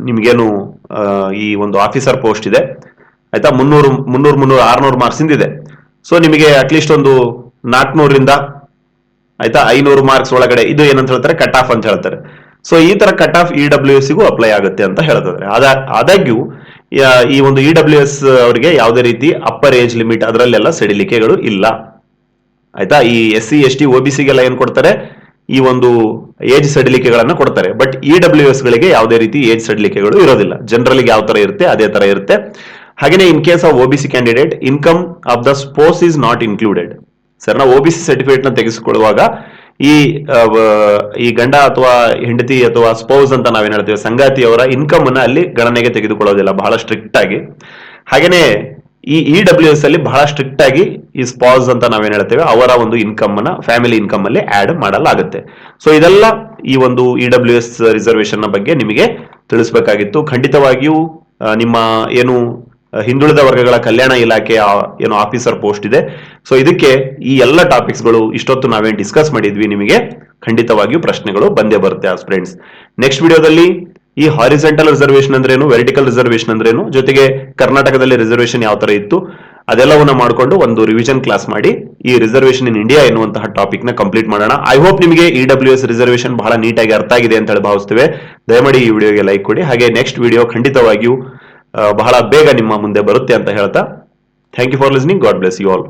ನಿಮ್ಗೇನು ಈ ಒಂದು ಆಫೀಸರ್ ಪೋಸ್ಟ್ ಇದೆ. ಆಯ್ತಾ? ಮುನ್ನೂರು ಮುನ್ನೂರು ಮುನ್ನೂರು, ಆರ್ನೂರು ಮಾರ್ಕ್ಸ್ ಇದೆ ಸೊ ನಿಮಗೆ ಅಟ್ಲೀಸ್ಟ್ ಒಂದು ನಾಲ್ಕುನೂರಿಂದ ಆಯ್ತಾ? ಐನೂರು ಮಾರ್ಕ್ಸ್ ಒಳಗಡೆ. ಇದು ಏನಂತ ಹೇಳ್ತಾರೆ? ಕಟ್ ಆಫ್ ಅಂತ ಹೇಳ್ತಾರೆ. ಸೊ ಈ ತರ cut off E W S ಗೂ ಅಪ್ಲೈ ಆಗುತ್ತೆ ಅಂತ ಹೇಳ್ತಾರೆ ಅದ ಆದಾಗ್ಯೂ ಈ ಒಂದು ಇ ಡಬ್ಲ್ಯೂ ಎಸ್ ಅವರಿಗೆ ಯಾವುದೇ ರೀತಿ ಅಪ್ಪರ್ ಏಜ್ ಲಿಮಿಟ್ ಅದರಲ್ಲೆಲ್ಲ ಸಡಿಲಿಕೆಗಳು ಇಲ್ಲ. ಆಯ್ತಾ? ಈ ಎಸ್ ಸಿ ಎಸ್ ಟಿ ಗೆಲ್ಲ ಏನ್ ಕೊಡ್ತಾರೆ? ಈ ಒಂದು ಏಜ್ ಸಡಿಲಿಕೆಗಳನ್ನು ಕೊಡ್ತಾರೆ. ಬಟ್ ಇ ಡಬ್ಲ್ಯೂ ಎಸ್ ಗಳಿಗೆ ಯಾವುದೇ ರೀತಿ ಏಜ್ ಸಡಿಲಿಕೆಗಳು ಇರೋದಿಲ್ಲ. ಜನರಲ್ಗೆ ಯಾವ ತರ ಇರುತ್ತೆ, ಅದೇ ತರ ಇರುತ್ತೆ. ಹಾಗೇನೇ in case of OBC candidate income of the spouse is not included sir ನಾವು ಒಬಿಸಿ ಸರ್ಟಿಫಿಕೇಟ್ನ ತೆಗೆಸಿಕೊಳ್ಳುವಾಗ ಈ ಈ ಗಂಡ ಅಥವಾ ಹೆಂಡತಿ ಅಥವಾ ಸ್ಪೌಸ್ ಅಂತ ನಾವೇನ್ ಹೇಳ್ತೀವಿ, ಸಂಗಾತಿಯವರ ಇನ್ಕಮ್ ಅನ್ನ ಅಲ್ಲಿ ಗಣನೆಗೆ ತೆಗೆದುಕೊಳ್ಳೋದಿಲ್ಲ, ಬಹಳ ಸ್ಟ್ರಿಕ್ಟ್ ಆಗಿ. ಹಾಗೇನೆ ಈ ಇ ಡಬ್ಲ್ಯೂ ಎಸ್ ಅಲ್ಲಿ ಬಹಳ ಸ್ಟ್ರಿಕ್ಟ್ ಆಗಿ ಈ ಸ್ಪಾಸ್ ಅಂತ ನಾವೇನ್ ಹೇಳ್ತೇವೆ, ಅವರ ಒಂದು ಇನ್ಕಮ್ ಅನ್ನ ಫ್ಯಾಮಿಲಿ ಇನ್ಕಮ್ ಅಲ್ಲಿ ಆಡ್ ಮಾಡಲಾಗುತ್ತೆ. ಸೊ ಇದೆಲ್ಲ ಈ ಒಂದು ಇ ಡಬ್ಲ್ಯೂ ಎಸ್ ರಿಸರ್ವೇಶನ್ ಬಗ್ಗೆ ನಿಮಗೆ ತಿಳಿಸಬೇಕಾಗಿತ್ತು. ಖಂಡಿತವಾಗಿಯೂ ನಿಮ್ಮ ಏನು ಹಿಂದುಳಿದ ವರ್ಗಗಳ ಕಲ್ಯಾಣ ಇಲಾಖೆಯ ಏನು ಆಫೀಸರ್ ಪೋಸ್ಟ್ ಇದೆ. ಸೊ ಇದಕ್ಕೆ ಈ ಎಲ್ಲ ಟಾಪಿಕ್ಸ್ಗಳು ಇಷ್ಟೊತ್ತು ನಾವೇನು ಡಿಸ್ಕಸ್ ಮಾಡಿದ್ವಿ, ನಿಮಗೆ ಖಂಡಿತವಾಗಿಯೂ ಪ್ರಶ್ನೆಗಳು ಬಂದೇ ಬರುತ್ತೆ ಫ್ರೆಂಡ್ಸ್ ನೆಕ್ಸ್ಟ್ ವಿಡಿಯೋದಲ್ಲಿ ಈ ಹಾರಿಸೆಂಟಲ್ ರಿಸರ್ವೇಶನ್ ಅಂದ್ರೇನು ವೆರ್ಟಿಕಲ್ ರಿಸರ್ವೇಶನ್ ಅಂದ್ರೇನು, ಜೊತೆಗೆ ಕರ್ನಾಟಕದಲ್ಲಿ ರಿಸರ್ವೇಶನ್ ಯಾವ ತರ ಇತ್ತು, ಅದೆಲ್ಲವನ್ನ ಮಾಡಿಕೊಂಡು ಒಂದು ರಿವಿಷನ್ ಕ್ಲಾಸ್ ಮಾಡಿ ಈ ರಿಸರ್ವೇಶನ್ ಇನ್ ಇಂಡಿಯಾ ಎನ್ನುವಂತಹ ಟಾಪಿಕ್ನ ಕಂಪ್ಲೀಟ್ ಮಾಡೋಣ. ಐ ಹೋಪ್ ನಿಮಗೆ ಇ ಡಬ್ಲ್ಯೂ ಎಸ್ ರಿಸರ್ವೇಶನ್ ಬಹಳ ನೀಟಾಗಿ ಅರ್ಥ ಆಗಿದೆ ಅಂತ ಹೇಳಿ ಭಾವಿಸ್ತೇವೆ. ದಯಮಾಡಿ ಈ ವಿಡಿಯೋಗೆ ಲೈಕ್ ಕೊಡಿ. ಹಾಗೆ ನೆಕ್ಸ್ಟ್ ವಿಡಿಯೋ ಖಂಡಿತವಾಗಿಯೂ ಬಹಳ ಬೇಗ ನಿಮ್ಮ ಮುಂದೆ ಬರುತ್ತೆ ಅಂತ ಹೇಳ್ತಾ thank you for listening God bless you all